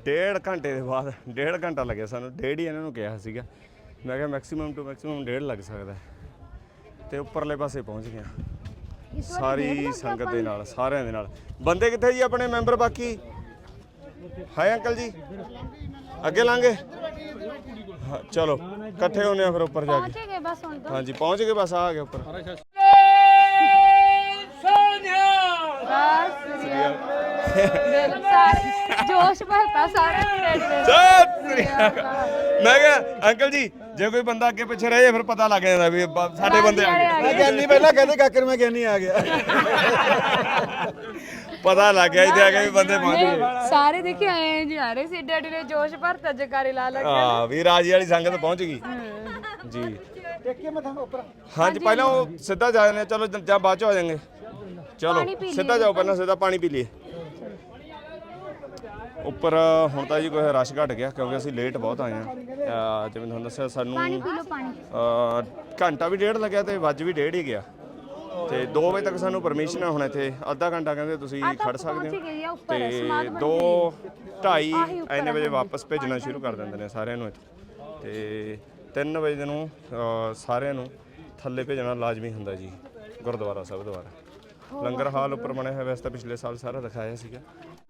ਡੇਢ ਘੰਟੇ ਦੇ ਬਾਅਦ ਡੇਢ ਘੰਟਾ ਲੱਗਿਆ ਸਾਨੂੰ ਡੇਢ ਹੀ ਇਹਨਾਂ ਨੂੰ ਕਿਹਾ ਸੀਗਾ। ਮੈਂ ਕਿਹਾ ਮੈਕਸਿਮਮ ਟੂ ਮੈਕਸਿਮਮ ਡੇਢ ਲੱਗ ਸਕਦਾ। ਤੇ ਉੱਪਰਲੇ ਪਾਸੇ ਪਹੁੰਚ ਗਿਆ। ਸਾਰੀ ਸੰਗਤ ਦੇ ਨਾਲ ਸਾਰਿਆਂ ਦੇ ਨਾਲ। ਬੰਦੇ ਕਿੱਥੇ ਜੀ ਆਪਣੇ ਮੈਂਬਰ ਬਾਕੀ? ਹਾਏ ਅੰਕਲ ਜੀ। ਅੱਗੇ ਲਾਂਗੇ ਹਾਂ, ਚਲੋ ਇਕੱਠੇ ਹੋਨੇ ਆ ਫਿਰ ਉੱਪਰ ਜਾ ਕੇ। ਪਹੁੰਚੇ ਗਏ ਬਸ ਹੁਣ ਤਾਂ। ਹਾਂਜੀ ਪਹੁੰਚ ਗਏ ਬਸ ਆ ਗਏ ਉੱਪਰ। ਬਸ ਬਿਲ- ਸਾਰੇ ਜੋਸ਼ ਭਰਤਾ ਸਾਰਿਆਂ ਨੇ ਡੈਡੀ ਨੇ ਸਤਿ ਸ੍ਰੀ ਅਕਾਲ। ਮੈਂ ਕਿਹਾ ਅੰਕਲ ਜੀ ਜੇ ਕੋਈ ਬੰਦਾ ਅੱਗੇ ਪਿੱਛੇ ਰਹੇ ਫਿਰ ਪਤਾ ਲੱਗ ਜਾਂਦਾ ਵੀ ਬ- ਸਾਡੇ ਬੰਦੇ ਆ ਗਏ। ਮੈਂ ਗਿਆਨੀ ਪਹਿਲਾਂ ਕਹਿੰਦੇ ਕਾਕਰ ਮੈਂ ਗਿਆਨੀ ਆ ਗਿਆ। ਪਤਾ ਲੱਗ ਗਿਆ ਇੱਥੇ ਆ ਕੇ ਵੀ ਬੰਦੇ ਪਹੁੰਚ ਗਏ। ਸਾਰੇ ਦੇਖੇ ਆਏ ਜੀ ਆ ਰਹੇ ਸੀ ਡੈਡੀ ਨੇ ਜੋਸ਼ ਭਰਤਾ ਜਕਾਰੇ ਲਾ ਲਾ ਕੇ। ਹਾਂ ਵੀ ਰਾਜੀ ਵਾਲੀ ਸੰਗਤ ਪਹੁੰਚ ਗਈ। ਜੀ। ਟੇਕੇ ਮੈਂ ਤੁਹਾਨੂੰ ਉੱਪਰ। ਹਾਂਜੀ ਪਹਿਲਾਂ ਉਹ ਸਿੱਧਾ ਜਾ ਜਾਂਦੇ ਆ, ਚਲੋ ਜ- ਜਾਂ ਬਾਅਦ ਚ ਆ ਜਾਵਾਂਗੇ ਚਲੋ ਸਿੱਧਾ ਜਾਓ ਪਹਿਲਾਂ ਸਿੱਧਾ ਪਾਣੀ ਪੀ ਲਈਏ। ਉੱਪਰ ਹੁਣ ਤਾਂ ਜੀ ਕੋਈ ਰਸ਼ ਘਟ ਗਿਆ ਕਿਉਂਕਿ ਅਸੀਂ ਲੇਟ ਬਹੁਤ ਆਏ ਆ ਜਿਵੇਂ ਤੁਹਾਨੂੰ ਦੱਸਿਆ ਸਾਨੂੰ ਅਹ, ਘੰਟਾ ਵੀ ਡੇਢ ਲੱਗਿਆ ਤੇ ਵੱਜ ਵੀ ਡੇਢ ਹੀ ਗਿਆ। ਤੇ 2 ਵਜੇ ਤੱਕ ਸਾਨੂੰ ਪਰਮਿਸ਼ਨ ਹੈ ਹੁਣ ਇੱਥੇ। ਅੱਧਾ ਘੰਟਾ ਕਹਿੰਦੇ ਤੁਸੀਂ ਖੜ ਸਕਦੇ ਹੋ। ਤੇ ਸਮਾਗਮ 2 2:30 ਆਹੀ ਉੱਪਰ ਐਨੇ ਵਜੇ ਵਾਪਸ ਭੇਜਣਾ ਸ਼ੁਰੂ ਕਰ ਦਿੰਦੇ ਨੇ ਸਾਰਿਆਂ ਨੂੰ ਇੱਥੇ। ਤੇ 3 ਵਜੇ ਨੂੰ ਸਾਰਿਆਂ ਨੂੰ ਥੱਲੇ ਭੇਜਣਾ ਲਾਜ਼ਮੀ ਹੁੰਦਾ ਜੀ ਗੁਰਦੁਆਰਾ ਸਾਹਿਬ ਦੁਆਰਾ। ਲੰਗਰ ਹਾਲ ਉੱਪਰ ਬਣਿਆ ਹੋਇਆ ਵੈਸੇ ਤਾਂ ਪਿਛਲੇ ਸਾਲ ਸਾਰਾ ਦਿਖਾਇਆ ਸੀਗਾ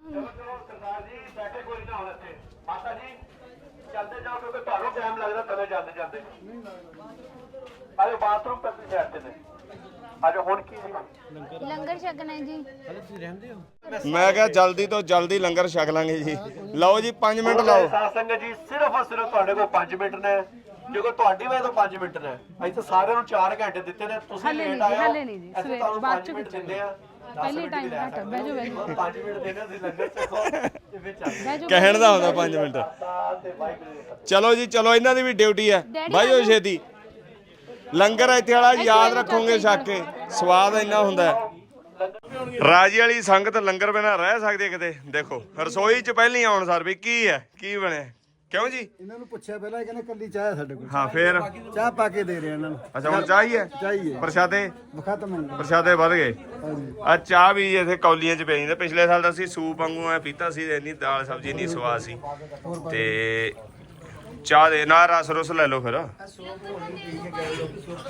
ਸਰਦਾਰ ਜੀ ਬੈਠੇ ਕੋਈ ਨਾ ਹੁਣ ਇੱਥੇ ਮਾਤਾ ਜੀ ਚੱਲਦੇ ਜਾਓ ਕਿਉਂਕਿ ਤੁਹਾਨੂੰ ਟਾਈਮ ਲੱਗਦਾ ਥੱਲੇ ਜਾਂਦੇ ਜਾਂਦੇ। ਆਜੋ ਬਾਥਰੂਮ ਤੱਕ ਦੀ ਸਾਈਡ ਤੇ ਨੇ। ਆਜੋ ਹੁਣ ਕੀ ਜੀ? ਲੰਗਰ ਛਕਣਾ ਜੀ। ਮੈਂ ਕਿਹਾ ਜਲਦੀ ਤੋਂ ਜਲਦੀ ਲੰਗਰ ਛਕ ਲਾਂਗੇ ਜੀ। ਲਓ ਜੀ 5 ਮਿੰਟ ਲਾਓ। ਸਾਧ ਸੰਗਤ ਜੀ ਸਿਰਫ ਔਰ ਸਿਰਫ ਤੁਹਾਡੇ ਕੋਲ 5 ਮਿੰਟ ਨੇ। ਕਿਉਂਕਿ ਤੁਹਾਡੀ ਵਜ੍ਹਾ ਤੋਂ 5 ਮਿੰਟ ਨੇ। ਅਸੀਂ ਤਾਂ ਸਾਰਿਆਂ ਨੂੰ 4 ਘੰਟੇ ਦਿੱਤੇ ਨੇ। ਤੁਸੀਂ ਲੇਟ ਆਏ ਹੋ। ਹਲੇ ਨਹੀਂ ਜੀ, ਸਵੇਰੇ, ਬਾਅਦ ਚੋਂ ਮਿੰਟ। ਦਿੰਦੇ ਆ ਪਹਿਲੇ ਟਾਈਮ ਘੱਟ ਬਹਿ ਜਾਓ ਬਹਿ ਜਾਓ। 5 ਮਿੰਟ ਦੇਣੇ ਅਸੀਂ ਲੰਗਰ ਚੱਕੋ ਤੇ ਫਿਰ ਬਹਿ ਜਾਓ ਕਹਿਣ ਦਾ ਹੁੰਦਾ 5 ਮਿੰਟ। ਤੇ ਵਾਹਿਗੁਰੂ ਜੀ। ਚਲੋ ਜੀ ਚਲੋ ਇਹਨਾਂ ਦੀ ਵੀ ਡਿਊਟੀ ਹੈ। ਬਾਈਓ ਛੇਤੀ। ਲੰਗਰ ਇੱਥੇ ਵਾਲਾ ਯਾਦ ਰੱਖੋਗੇ ਛੱਕ ਕੇ। ਸਵਾਦ ਇੰਨਾ ਹੁੰਦਾ ਹੈ। ਰਾਜੀ ਵਾਲੀ ਸੰਗਤ ਲੰਗਰ ਬਿਨਾ ਰਹਿ ਸਕਦੀ ਹੈ ਕਿਤੇ? ਦੇਖੋ ਰਸੋਈ 'ਚ ਪਹਿਲੀ ਆਉਣ ਸਰ ਵੀ ਕੀ ਹੈ? ਕੀ ਬਣਿਆ? ਕਿਉਂ ਜੀ? ਇਹਨਾਂ ਨੂੰ ਪੁੱਛਿਆ ਪਹਿਲਾਂ ਇਹ ਕਹਿੰਦੇ ਕੱਲੀ ਚਾਹ ਹੈ ਸਾਡੇ ਕੋਲ। ਹਾਂ ਫੇਰ? ਚਾਹ ਪਾ ਕੇ ਦੇ ਰਹੇ ਇਹਨਾਂ ਨੂੰ। ਅੱਛਾ ਹੁਣ ਚਾਹੀਏ ਚਾਹੀਏ ਪ੍ਰਸ਼ਾਦੇ? ਖਤਮ ਹੈ ਪ੍ਰਸ਼ਾਦੇ ਵੱਧ ਗਏ। ਹਾਂਜੀ। ਆ ਚਾਹ ਵੀ ਇੱਥੇ ਕੌਲੀਆਂ 'ਚ ਪਈ ਜਾਂਦੇ। ਪਿਛਲੇ ਸਾਲ ਤਾਂ ਅਸੀਂ ਸੂਪ ਵਾਂਗੂ ਐ ਪੀਤਾ ਸੀ ਇੰਨੀ ਦਾਲ ਸਬਜ਼ੀ ਇੰਨੀ ਸਵਾਦ ਸੀ। ਤੇ ਚਾਹ ਦੇ ਨਾਲ ਰਸ ਰਸ ਲੈ ਲਓ ਫਿਰ।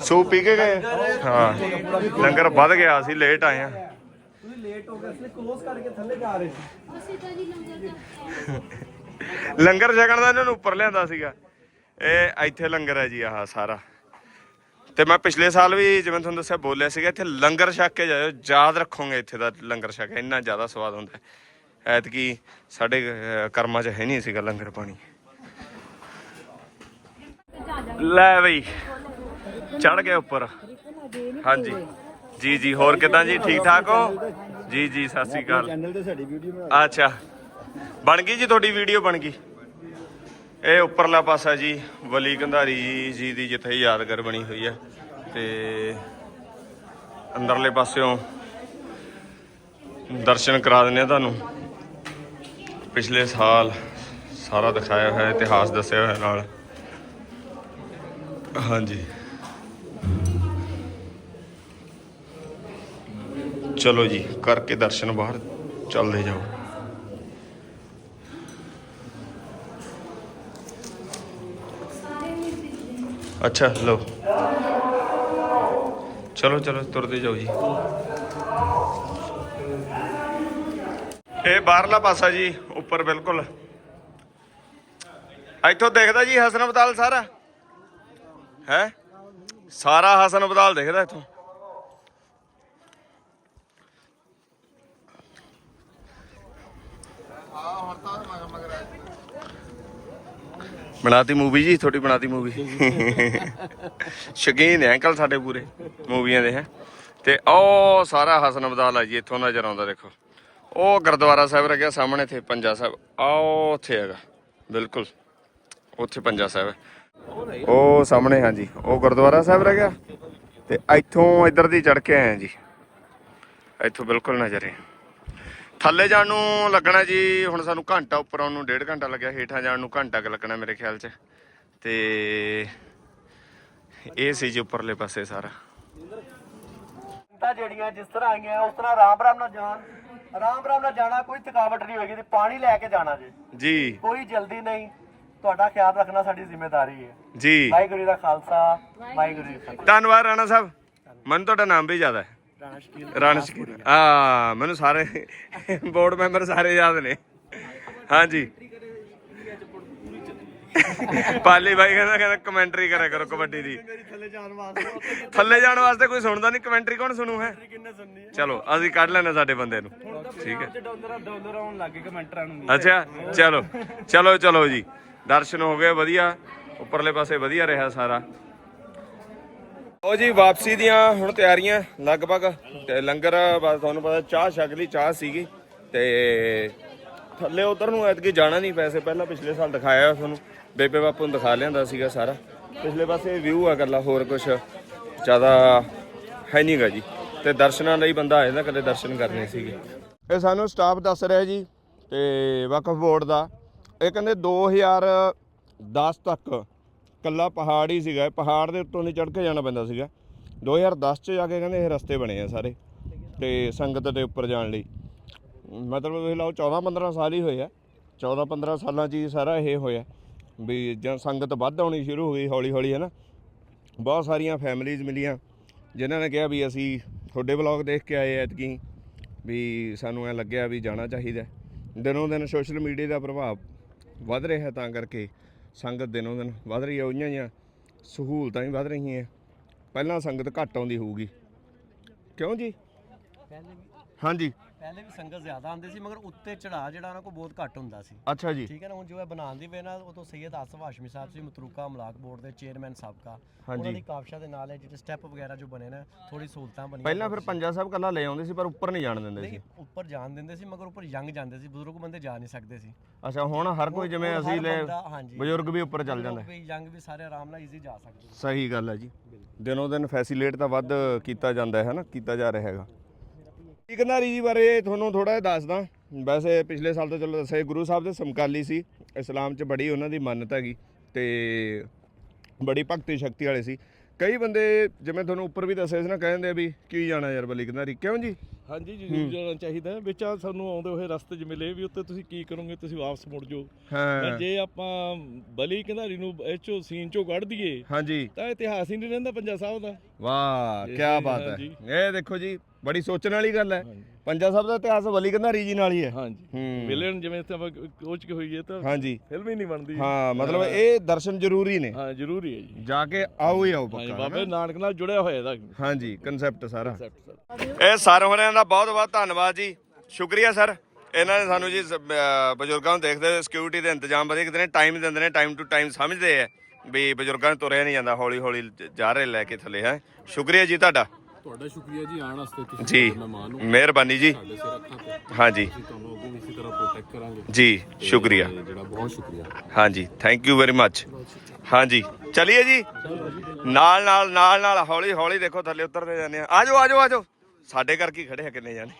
ਸੂਪ ਪੀ ਕੇ ਗਏ? ਹਾਂ। ਲੰਗਰ ਵੱਧ ਗਿਆ ਅਸੀਂ ਲੇਟ ਆਏ ਆ। ਲੰਗਰ ਛਕਣ ਦਾ ਇਹਨਾਂ ਨੂੰ ਉੱਪਰ ਲਿਆਂਦਾ ਸੀਗਾ। ਇਹ ਇੱਥੇ ਲੰਗਰ ਹੈ ਜੀ ਆਹ ਸਾਰਾ। ਤੇ ਮੈਂ ਪਿਛਲੇ ਸਾਲ ਵੀ ਜਿਵੇਂ ਤੁਹਾਨੂੰ ਦੱਸਿਆ ਬੋਲਿਆ ਸੀਗਾ ਇੱਥੇ ਲੰਗਰ ਛਕ ਕੇ ਜਾਇਓ ਯਾਦ ਰੱਖੋਗੇ ਇੱਥੇ ਦਾ ਲੰਗਰ ਛਕ ਇੰਨਾ ਜ਼ਿਆਦਾ ਸਵਾਦ ਹੁੰਦਾ ਐਤਕੀ ਸਾਡੇ ਕਰਮਾਂ 'ਚ ਹੈ ਨਹੀਂ ਸੀਗਾ ਲੰਗਰ ਪਾਣੀ। ਲੈ ਬਈ ਚੜ ਗਏ ਉੱਪਰ। ਹਾਂਜੀ। ਜੀ ਜੀ ਹੋਰ ਕਿਦਾਂ ਜੀ? ਠੀਕ ਠਾਕ ਹੋ? ਜੀ ਜੀ ਸਤਿ ਸ੍ਰੀ ਅਕਾਲ। ਚੈਨਲ ਤੇ ਸਾਡੀ ਵੀਡੀਓ ਬਣਾ ਅੱਛਾ। ਬਣ ਗਈ ਜੀ ਤੁਹਾਡੀ ਵੀਡੀਓ ਬਣ ਗਈ। ਇਹ ਉੱਪਰਲਾ ਪਾਸਾ ਜੀ, ਵਲੀ ਕੰਧਾਰੀ ਜੀ ਦੀ ਜਿੱਥੇ ਯਾਦਗਾਰ ਬਣੀ ਹੋਈ ਹੈ ਤੇ ਅੰਦਰਲੇ ਪਾਸਿਓਂ ਦਰਸ਼ਨ ਕਰਾ ਦਿੰਦੇ ਆ ਤੁਹਾਨੂੰ। ਪਿਛਲੇ ਸਾਲ ਸਾਰਾ ਦਿਖਾਇਆ ਹੋਇਆ, ਇਤਿਹਾਸ ਦੱਸਿਆ ਹੋਇਆ ਨਾਲ। ਹਾਂਜੀ। ਚਲੋ ਜੀ, ਕਰਕੇ ਦਰਸ਼ਨ ਬਾਹਰ, ਚੱਲਦੇ ਜਾਓ। ਅੱਛਾ, ਲਓ। ਚਲੋ ਚਲੋ, ਤੁਰਦੇ ਜਾਓ ਜੀ। ਇਹ ਬਾਹਰਲਾ ਪਾਸਾ ਜੀ, ਉੱਪਰ ਬਿਲਕੁਲ। ਇੱਥੋਂ ਦੇਖਦਾ ਜੀ ਹਸਨ ਅਬਦਾਲ ਸਾਰਾ? ਹੈ? ਸਾਰਾ ਹਸਨ ਅਬਦਾਲ ਦੇਖਦਾ ਇੱਥੋਂ। ਬਣਾਤੀ ਮੂਵੀ ਜੀ ਤੁਹਾਡੀ ਬਣਾਤੀ ਮੂਵੀ ਸ਼ਕੀਨ ਹੈ ਅੰਕਲ ਸਾਡੇ ਪੂਰੇ ਮੂਵੀਆਂ ਦੇ ਹੈ। ਤੇ ਉਹ ਸਾਰਾ ਹਸਨ ਅਬਦਾਲ ਜੀ ਇੱਥੋਂ ਨਜ਼ਰ ਆਉਂਦਾ ਦੇਖੋ। ਉਹ ਗੁਰਦੁਆਰਾ ਸਾਹਿਬ ਰਹਿ ਸਾਹਮਣੇ ਇੱਥੇ ਪੰਜਾ ਸਾਹਿਬ। ਆਓ ਉੱਥੇ ਹੈਗਾ ਬਿਲਕੁਲ। ਉੱਥੇ ਪੰਜਾ ਸਾਹਿਬ। ਉਹ ਸਾਹਮਣੇ ਹਾਂਜੀ ਉਹ ਗੁਰਦੁਆਰਾ ਸਾਹਿਬ ਰਹਿ ਗਿਆ ਤੇ ਇੱਥੋਂ ਇੱਧਰ ਦੀ ਚੜ ਕੇ ਆਏ ਜੀ। ਇੱਥੋਂ ਬਿਲਕੁਲ ਨਜ਼ਰ ਹੈ ਥੱਲੇ ਜਾਣ ਨੂੰ ਲੱਗਣਾ ਜੀ ਹੁਣ ਸਾਨੂੰ ਘੰਟਾ ਉੱਪਰ ਆਉਣ ਨੂੰ ਡੇਢ ਘੰਟਾ ਲੱਗਿਆ ਹੇਠਾਂ ਜਾਣ ਨੂੰ ਘੰਟਾ ਕੁ ਲੱਗਣਾ ਮੇਰੇ ਖਿਆਲ 'ਚ। ਤੇ ਇਹ ਸੀ ਜੀ ਉੱਪਰਲੇ ਪਾਸੇ ਸਾਰਾ। ਤਾਂ ਜਿਹੜੀਆਂ ਜਿਸ ਤਰ੍ਹਾਂ ਆਈਆਂ ਉਸ ਤਰ੍ਹਾਂ ਆਰਾਮ ਆਰਾਮ ਨਾਲ ਜਾਣ। ਆਰਾਮ ਆਰਾਮ ਨਾਲ ਜਾਣਾ ਕੋਈ ਥਕਾਵਟ ਨਹੀਂ ਹੋਏਗੀ ਤੇ ਪਾਣੀ ਲੈ ਕੇ ਜਾਣਾ ਜੀ। ਜੀ। ਕੋਈ ਜਲਦੀ ਨਹੀਂ। ਤੁਹਾਡਾ ਖਿਆਲ ਰੱਖਣਾ ਸਾਡੀ ਜ਼ਿੰਮੇਵਾਰੀ ਹੈ। ਜੀ। ਵਾਹਿਗੁਰੂ ਦਾ ਖਾਲਸਾ ਵਾਹਿਗੁਰੂ ਜੀ ਧੰਨਵਾਦ ਰਾਣਾ ਸਾਹਿਬ। ਮੈਨੂੰ ਤੁਹਾਡਾ ਨਾਮ ਵੀ ਜ਼ਿਆਦਾ ਹੈ। ਰਾਣਾ ਸ਼ਕੀਰ ਆ ਮੈਨੂੰ ਸਾਰੇ ਬੋਰਡ ਮੈਂਬਰ ਸਾਰੇ ਯਾਦ ਨੇ। ਹਾਂਜੀ। ਪਾਲੀ ਬਾਈ ਕਹਿੰਦਾ ਕਹਿੰਦਾ ਕਮੈਂਟਰੀ ਕਰਿਆ ਕਰੋ ਕਬੱਡੀ ਦੀ। ਥੱਲੇ ਜਾਣ ਵਾਸਤੇ ਥੱਲੇ ਜਾਣ ਵਾਸਤੇ ਕੋਈ ਸੁਣਦਾ ਨਹੀਂ ਕਮੈਂਟਰੀ ਕੌਣ ਸੁਣੂ ਹੈ? ਚਲੋ ਅਸੀਂ ਕੱਢ ਲੈਣੇ ਸਾਡੇ ਬੰਦੇ ਨੂੰ। ਠੀਕ ਹੈ। ਡਾਲਰ ਡਾਲਰ ਆਉਣ ਲੱਗੇ ਕਮੈਂਟਰਾਂ ਨੂੰ ਅੱਛਾ ਚਲੋ। ਚਲੋ ਚਲੋ ਜੀ। ਦਰਸ਼ਨ ਹੋ ਗਏ ਵਧੀਆ। ਉੱਪਰਲੇ ਪਾਸੇ ਵਧੀਆ ਰਿਹਾ ਸਾਰਾ। ਉਹ ਜੀ, ਵਾਪਸੀ ਦੀਆਂ ਹੁਣ ਤਿਆਰੀਆਂ ਲਗਭਗ, ਤੇ ਲੰਗਰ, ਬਸ ਤੁਹਾਨੂੰ ਪਤਾ ਚਾਹ ਛਕ ਲਈ, ਚਾਹ ਸੀਗੀ, ਤੇ ਥੱਲੇ ਉਧਰ ਨੂੰ ਐਤਕੀ ਜਾਣਾ ਨਹੀਂ ਪੈਸੇ ਪਹਿਲਾਂ ਪਿਛਲੇ ਸਾਲ ਦਿਖਾਇਆ ਤੁਹਾਨੂੰ, ਬੇਬੇ ਬਾਪੂ ਨੂੰ ਦਿਖਾ ਲਿਆਂਦਾ ਸੀਗਾ ਸਾਰਾ, ਪਿਛਲੇ ਪਾਸੇ ਵਿਊ ਆ ਗੱਲਾਂ ਹੋਰ ਕੁਝ ਜ਼ਿਆਦਾ ਹੈ ਨਹੀਂਗਾ ਜੀ, ਤੇ ਦਰਸ਼ਨਾਂ ਲਈ ਬੰਦਾ ਆ ਜਾਂਦਾ, ਕਦੇ ਦਰਸ਼ਨ ਕਰਨੇ ਸੀਗੇ। ਇਹ ਸਾਨੂੰ ਸਟਾਫ ਦੱਸ ਰਿਹਾ ਜੀ, ਤੇ ਵਕਫ ਬੋਰਡ ਦਾ, ਇਹ ਕਹਿੰਦੇ 2010 ਤੱਕ ਕੱਲਾ ਪਹਾੜ ਹੀ ਸੀਗਾ, ਪਹਾੜ ਦੇ ਉੱਤੋਂ ਦੀ ਚੜ੍ਹ ਕੇ ਜਾਣਾ ਪੈਂਦਾ ਸੀਗਾ। 2010 ਚ ਜਾ ਕੇ ਕਹਿੰਦੇ ਇਹ ਰਸਤੇ ਬਣੇ ਆ ਸਾਰੇ, ਤੇ ਸੰਗਤ ਦੇ ਉੱਪਰ ਜਾਣ ਲਈ। ਮਤਲਬ ਤੁਸੀਂ ਲਾਓ 14 15 ਸਾਲ ਹੀ ਹੋਏ ਆ 14 15 ਸਾਲਾਂ 'ਚ ਹੀ ਸਾਰਾ ਇਹ ਹੋਇਆ। ਵੀ ਜਾਂ ਸੰਗਤ ਵੱਧ ਆਉਣੀ ਸ਼ੁਰੂ ਹੋ ਗਈ ਹੌਲੀ ਹੌਲੀ ਹੈ ਨਾ ਬਹੁਤ ਸਾਰੀਆਂ ਫੈਮਿਲੀਆਂ ਮਿਲੀਆਂ, ਜਿਨ੍ਹਾਂ ਨੇ ਕਿਹਾ ਵੀ ਅਸੀਂ ਤੁਹਾਡੇ ਵਲੌਗ ਦੇਖ ਕੇ ਆਏ ਐਤਕੀ। ਵੀ ਸਾਨੂੰ ਐ ਲੱਗਿਆ ਵੀ ਜਾਣਾ ਚਾਹੀਦਾ। ਹੈ। ਦਿਨੋਂ ਦਿਨ ਸੋਸ਼ਲ ਮੀਡੀਆ ਦਾ ਪ੍ਰਭਾਵ ਵੱਧ ਰਿਹਾ ਤਾਂ ਕਰਕੇ। ਸੰਗਤ ਦਿਨੋਂ ਦਿਨ ਵੱਧ ਰਹੀ ਹੈ ਉਈਆਂ ਜਿਹੀਆਂ ਸਹੂਲਤਾਂ ਵੀ ਵੱਧ ਰਹੀਆਂ। ਪਹਿਲਾਂ ਸੰਗਤ ਘੱਟ ਆਉਂਦੀ ਹੋਊਗੀ। ਕਿਉਂ ਜੀ? ਹਾਂਜੀ। ਪਹਿਲੇ ਵੀ ਸੰਗਤ ਜ਼ਿਆਦਾ ਆਉਂਦੇ ਸੀ ਮਗਰ ਉੱਤੇ ਚੜਾ ਜਿਹੜਾ ਉਹਨਾਂ ਕੋ ਬਹੁਤ ਘੱਟ ਹੁੰਦਾ ਸੀ। ਅੱਛਾ ਜੀ। ਠੀਕ ਹੈ ਨਾ ਹੁਣ ਜੋ ਹੈ ਬਣਾਉਣ ਦੀ ਵੇ ਨਾਲ ਉਦੋਂ ਸੈਯਦ ਆਸਫ ਹਾਸ਼ਮੀ ਸਾਹਿਬ ਸੀ ਮਤਰੂਕਾ ਅਮਲਾਕ ਬੋਰਡ ਦੇ ਚੇਅਰਮੈਨ ਸਾਬਕਾ। ਉਹਨਾਂ ਦੀ ਕਾਫਸ਼ਾ ਦੇ ਨਾਲ ਇਹ ਜਿਹੜੇ ਸਟੈਪ ਵਗੈਰਾ ਜੋ ਬਣੇ ਨੇ ਥੋੜੀ ਸਹੂਲਤਾਂ ਬਣੀਆਂ ਪਹਿਲਾਂ ਫਿਰ ਪੰਜਾ ਸਾਹਿਬ ਕੱਲਾ ਲੈ ਆਉਂਦੇ ਸੀ ਪਰ ਉੱਪਰ ਨਹੀਂ ਜਾਣ ਦਿੰਦੇ ਸੀ। ਨਹੀਂ ਉੱਪਰ ਜਾਣ ਦਿੰਦੇ ਸੀ ਮਗਰ ਉੱਪਰ ਯੰਗ ਜਾਂਦੇ ਸੀ ਬਜ਼ੁਰਗ ਬੰਦੇ ਜਾ ਨਹੀਂ ਸਕਦੇ ਸੀ। ਅੱਛਾ ਹੁਣ ਹਰ ਕੋਈ ਜਿਵੇਂ ਅਸੀਂ ਲੈ। ਬਜ਼ੁਰਗ ਵੀ ਉੱਪਰ ਚੱਲ ਜਾਂਦਾ। ਹੈ। ਯੰਗ ਵੀ ਸਾਰੇ ਆਰਾਮ ਨਾਲ ਈਜ਼ੀ ਜਾ ਸਕਦੇ ਸਹੀ ਗੱਲ ਹੈ ਜੀ। ਦਿਨੋਂ ਦਿਨ ਫੈਸਿਲੇਟ ਤਾਂ ਵੱਧ ਕੀਤਾ ਜਾਂਦਾ ਹੈ ਨਾ ਕੀਤਾ ਜਾ ਰਿਹਾ ਹੈਗਾ। ਇੱਕ ਨਾਰੀ ਜੀ ਬਾਰੇ ਤੁਹਾਨੂੰ ਥੋੜਾ ਜਿਹਾ ਦੱਸਦਾ। ਵੈਸੇ ਪਿਛਲੇ ਸਾਲ ਤਾਂ ਚਲੋ ਦੱਸਿਆ ਸੀ, ਗੁਰੂ ਸਾਹਿਬ ਦੇ ਸਮਕਾਲੀ ਸੀ। ਇਸਲਾਮ 'ਚ ਬੜੀ ਉਹਨਾਂ ਦੀ ਮੰਨਤ ਹੈਗੀ ਤੇ ਬੜੀ ਭਗਤੀ ਸ਼ਕਤੀ ਵਾਲੇ ਸੀ। ਕਈ ਬੰਦੇ ਜਿਵੇਂ ਤੁਹਾਨੂੰ ਉੱਪਰ ਵੀ ਦੱਸਿਆ ਸੀ ਨਾ ਕਹਿੰਦੇ ਆ ਵੀ ਕੀ ਜਾਣਾ ਯਾਰ ਬਲੀ ਕਿਨਾਰੀ ਕਿਉਂ ਜੀ? ਹਾਂਜੀ ਜ਼ਰੂਰ ਜਾਣਾ ਚਾਹੀਦਾ। ਵਿੱਚ ਆ ਸਾਨੂੰ ਆਉਂਦੇ ਹੋਏ ਰਸਤੇ 'ਚ ਮਿਲੇ ਵੀ ਉੱਤੇ ਤੁਸੀਂ ਕੀ ਕਰੋਗੇ ਤੁਸੀਂ ਵਾਪਸ ਮੁੜ ਜਾਓ। ਹਾਂ। ਜੇ ਆਪਾਂ ਬਲੀ ਕੰਧਾਰੀ ਨੂੰ ਇਹ ਚੋਂ ਸੀਨ ਚੋਂ ਕੱਢ ਦਈਏ ਹਾਂਜੀ। ਤਾਂ ਇਤਿਹਾਸ ਹੀ ਨਹੀਂ ਰਹਿੰਦਾ ਪੰਜਾ ਸਾਹਿਬ ਦਾ। ਵਾਹ ਕੀ ਬਾਤ ਹੈ। ਇਹ ਦੇਖੋ ਜੀ ਬੜੀ ਸੋਚਣ ਵਾਲੀ ਗੱਲ ਹੈ। ਹਾਂਜੀ। ਪੰਜਾ ਸਾਹਿਬ ਦਾ ਇਤਿਹਾਸ ਬਲੀ ਕੰਧਾਰੀ ਜੀ ਨਾਲ ਹੀ ਹੈ। ਹਾਂਜੀ। ਹੂੰ। ਵਿਲਨ ਜਿਵੇਂ ਆਪਾਂ ਕੋਚ ਕੇ ਹੋਈਏ ਤਾਂ ਹਾਂਜੀ। ਫਿਲਮ ਹੀ ਨਹੀਂ ਬਣਦੀ। ਹਾਂ ਮਤਲਬ ਇਹ ਦਰਸ਼ਨ ਜ਼ਰੂਰੀ ਨੇ। ਹਾਂ ਜ਼ਰੂਰੀ ਹੈ ਜੀ। ਜਾ ਕੇ ਆਓ ਹੀ ਆਓ ਹਾਂਜੀ ਪੱਕਾ ਬਾਬੇ? ਨਾਨਕ ਨਾਲ ਜੁੜਿਆ ਹੋਇਆ ਇਹਦਾ। ਹਾਂਜੀ ਕਨਸੈਪਟ ਸਾਰਾ। ਇਹ ਸਾਰੇ। ਹੋਰਿਆਂ ਦਾ ਬਹੁਤ ਬਹੁਤ ਧੰਨਵਾਦ ਜੀ। ਸ਼ੁਕਰੀਆ ਸਰ। ਇਹਨਾਂ ਨੇ ਸਾਨੂੰ ਜੀ ਸ- ਅਹ ਬਜ਼ੁਰਗਾਂ ਨੂੰ ਦੇਖਦੇ ਸਿਕਿਉਰਿਟੀ ਦੇ ਇੰਤਜ਼ਾਮ ਵਧੀਆ ਕੀਤੇ ਨੇ ਟਾਈਮ ਦਿੰਦੇ ਨੇ ਟਾਈਮ ਟੂ ਟਾਈਮ ਸਮਝਦੇ ਆ ਵੀ ਬਜ਼ੁਰਗਾਂ ਨੂੰ ਤੁਰਿਆ ਨਹੀਂ ਜਾਂਦਾ ਹੌਲੀ ਹੌਲੀ ਜ- ਜਾ ਰਹੇ ਲੈ ਕੇ ਥੱਲੇ ਹੈ। ਸ਼ੁਕਰੀਆ ਜੀ ਤੁਹਾਡਾ। ਤੁਹਾਡਾ ਸ਼ੁਕਰੀਆ ਜੀ ਆਉਣ ਵਾਸਤੇ ਤੁਸੀਂ ਜੀ ਮਹਿਮਾਨ ਹੋ। ਮਿਹਰਬਾਨੀ ਜੀ। ਸਾਡੇ ਸਿਰ ਅੱਖਾਂ ਤੇ। ਹਾਂਜੀ। ਅਸੀਂ ਤੁਹਾਨੂੰ ਅੱਗੇ ਵੀ ਇਸੇ ਤਰ੍ਹਾਂ ਪ੍ਰੋਟੈਕਟ ਕਰਾਂਗੇ। ਜੀ ਸ਼ੁਕਰੀਆ। ਤੇ ਜਿਹੜਾ ਬਹੁਤ ਸ਼ੁਕਰੀਆ। ਹਾਂਜੀ ਥੈਂਕ ਯੂ ਵੈਰੀ ਮੱਚ ਹਾਂਜੀ ਚਲਿਏ ਜੀ। ਨਾਲ ਨਾਲ ਨਾਲ ਨਾਲ ਹੌਲੀ ਹੌਲੀ ਦੇਖੋ ਥੱਲੇ ਉਤਰਦੇ ਜਾਂਦੇ ਆ। ਆਜੋ ਆਜੋ ਆਜੋ। ਸਾਡੇ ਕਰਕੇ ਹੀ ਖੜੇ ਆ ਕਿੰਨੇ ਜਾਣੇ?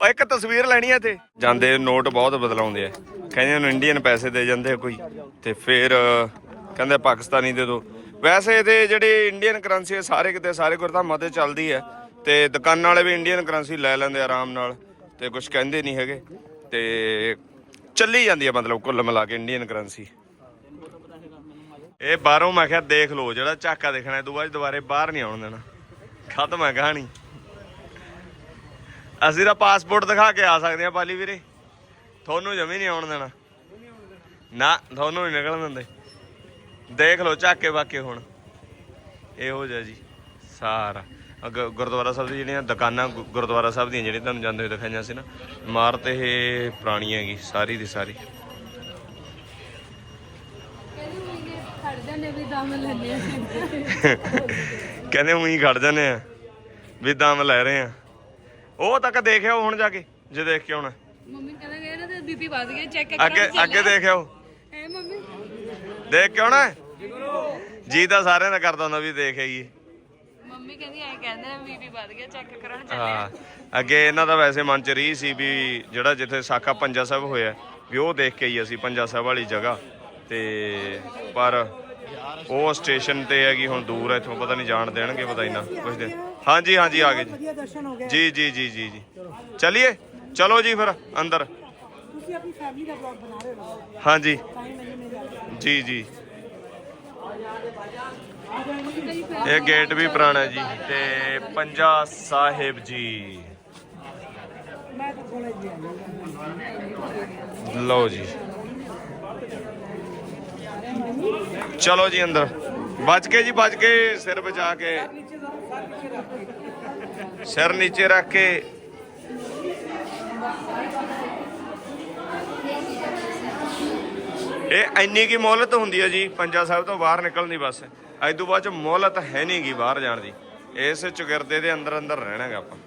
ਉਹ ਇੱਕ ਤਸਵੀਰ ਲੈਣੀ ਹੈ ਇੱਥੇ। ਜਾਂਦੇ ਨੋਟ ਬਹੁਤ ਬਦਲਾਉਂਦੇ ਆ। ਕਹਿੰਦੇ ਉਹਨੂੰ ਇੰਡੀਅਨ ਪੈਸੇ ਦੇ ਜਾਂਦੇ ਆ ਕੋਈ। ਤੇ ਫਿਰ ਕਹਿੰਦੇ ਪਾਕਿਸਤਾਨੀ ਦੇ ਦੋ। ਵੈਸੇ ਤੇ ਜਿਹੜੇ ਇੰਡੀਅਨ ਕਰੰਸੀ ਹੈ, ਸਾਰੇ ਕਿਤੇ, ਸਾਰੇ ਗੁਰਧਾਮਾਂ ਤੇ ਚੱਲਦੀ ਹੈ ਤੇ ਦੁਕਾਨਾਂ ਵਾਲੇ ਵੀ ਇੰਡੀਅਨ ਕਰੰਸੀ ਲੈ ਲੈਂਦੇ ਆਰਾਮ ਨਾਲ ਤੇ ਕੁਝ ਕਹਿੰਦੇ ਨਹੀਂ ਹੈਗੇ ਤੇ ਚੱਲੀ ਜਾਂਦੀ ਹੈ ਮਤਲਬ ਕੁੱਲ ਮਿਲਾ ਕੇ ਇੰਡੀਅਨ ਕਰੰਸੀ ਇਹ ਬਾਹਰੋਂ ਮੈਂ ਕਿਹਾ ਦੇਖ ਲਓ ਜਿਹੜਾ ਝਾਕਾ ਦੇਖਣਾ, ਇਹ ਬਾਅਦ ਦੁਬਾਰੇ ਬਾਹਰ ਨਹੀਂ ਆਉਣ ਦੇਣਾ। ਖਤਮ ਹੈ ਕਹਾਣੀ। ਅਸੀਂ ਤਾਂ ਪਾਸਪੋਰਟ ਦਿਖਾ ਕੇ ਆ ਸਕਦੇ ਆ ਪਾਲੀ ਵੀਰੇ। ਤੁਹਾਨੂੰ ਜਮੀ ਨਹੀਂ ਆਉਣ ਦੇਣਾ। ਨਾ, ਤੁਹਾਨੂੰ ਨਹੀਂ ਨਿਕਲਣ ਦਿੰਦੇ। ਦੇਖ ਲਓ ਝਾਕੇ ਬਾਕੇ ਹੁਣ। ਇਹੋ ਜਿਹਾ ਜੀ ਸਾਰਾ। ਗੁਰਦੁਆਰਾ ਸਾਹਿਬ ਦੀ ਜਿਹੜੀਆਂ ਦੁਕਾਨਾਂ ਗੁਰਦੁਆਰਾ ਸਾਹਿਬ ਦੀਆਂ ਜਿਹੜੀਆਂ ਤੁਹਾਨੂੰ ਜਾਂਦੇ ਹੋਏ ਦਿਖਾਈਆਂ ਸੀ ਨਾ ਇਮਾਰਤ ਇਹ ਪੁਰਾਣੀ ਹੈਗੀ ਸਾਰੀ ਦੀ ਸਾਰੀ। ਕਹਿੰਦੇ ਉਹੀ ਖੜ ਜਾਂਦੇ ਆ ਵੀ ਦਮ ਲੈ ਰਹੇ ਆ। ਉਹ ਤੱਕ ਦੇਖਿਓ ਹੁਣ ਜਾ ਕੇ ਜੇ ਦੇਖ ਕੇ ਆਉਣਾ। ਮੰਮੀ ਕਹਿੰਦਾ ਗਏ ਨਾ ਤੇ ਬੀਪੀ ਵੱਧ ਗਿਆ ਚੈੱਕ ਅੱਗੇ ਅੱਗੇ ਦੇਖਿਓ ਦੇਖ ਕੇ ਆਉਣਾ ਜੀ ਤਾਂ ਸਾਰਿਆਂ ਦਾ ਕਰਦਾ ਹੁੰਦਾ ਵੀ ਦੇਖ ਆਈਏ। ਮੰਮੀ ਕਹਿੰਦੀ ਐ ਕਹਿੰਦੇ ਨੇ ਬੀਪੀ ਵੱਧ ਗਿਆ ਚੈੱਕ ਕਰਾਉਣ ਹਾਂ ਅੱਗੇ ਇਹਨਾਂ ਦਾ ਵੈਸੇ ਮਨ ਚ ਰੀ ਸੀ ਵੀ ਜਿਹੜਾ ਜਿੱਥੇ ਸਾਖਾ ਪੰਜਾ ਸਾਹਿਬ ਹੋਇਆ ਵੀ ਉਹ ਦੇਖ ਕੇ ਹੀ ਅਸੀਂ ਪੰਜਾ ਸਾਹਿਬ ਵਾਲੀ ਜਗ੍ਹਾ। ਤੇ ਪਰ ਉਹ ਸਟੇਸ਼ਨ ਤੇ ਹੈਗੀ ਹੁਣ ਦੂਰ ਹੈ ਇੱਥੋਂ ਪਤਾ ਨਹੀਂ ਜਾਣ ਦੇਣਗੇ ਪਤਾ ਹੀ ਨਾ ਪੁੱਛਦੇ ਹਾਂਜੀ ਹਾਂਜੀ ਆ ਗਏ ਜੀ। ਵਧੀਆ ਦਰਸ਼ਨ ਹੋ ਗਏ। ਜੀ ਜੀ ਜੀ ਜੀ ਜੀ। ਚਲਿਏ? ਚਲੋ ਜੀ ਫਿਰ ਅੰਦਰ। ਤੁਸੀਂ ਆਪਣੀ ਫੈਮਿਲੀ ਦਾ ਵਲੌਗ ਬਣਾ ਰਹੇ ਹੋ। ਹਾਂਜੀ। ਜੀ ਜੀ। ਇਹ ਗੇਟ ਵੀ ਪੁਰਾਣਾ ਜੀ ਤੇ ਪੰਜਾ ਸਾਹਿਬ ਜੀ। ਜੀ ਲਓ ਜੀ। ਚਲੋ ਜੀ ਅੰਦਰ। ਬਚ ਕੇ ਜੀ ਬਚ ਕੇ ਸਿਰ ਬਚਾ ਕੇ। ਸਿਰ ਨੀਚੇ ਰੱਖ ਕੇ। ਇਹ ਇੰਨੀ ਕੀ ਮੋਹਲਤ ਹੁੰਦੀ ਹੈ ਜੀ? ਪੰਜਾ ਸਾਹਿਬ ਤੋਂ ਬਾਹਰ ਨਿਕਲਣ ਦੀ ਬਸ। ਅੱਜ ਤੋਂ ਬਾਅਦ ਚ ਮੋਹਲਤ ਹੈ ਨਹੀਂ ਗੀ ਬਾਹਰ ਜਾਣ ਦੀ। ਇਸ ਚੁਗਿਰਦੇ ਦੇ ਅੰਦਰ ਅੰਦਰ ਰਹਿਣਾਗਾ ਆਪਾਂ।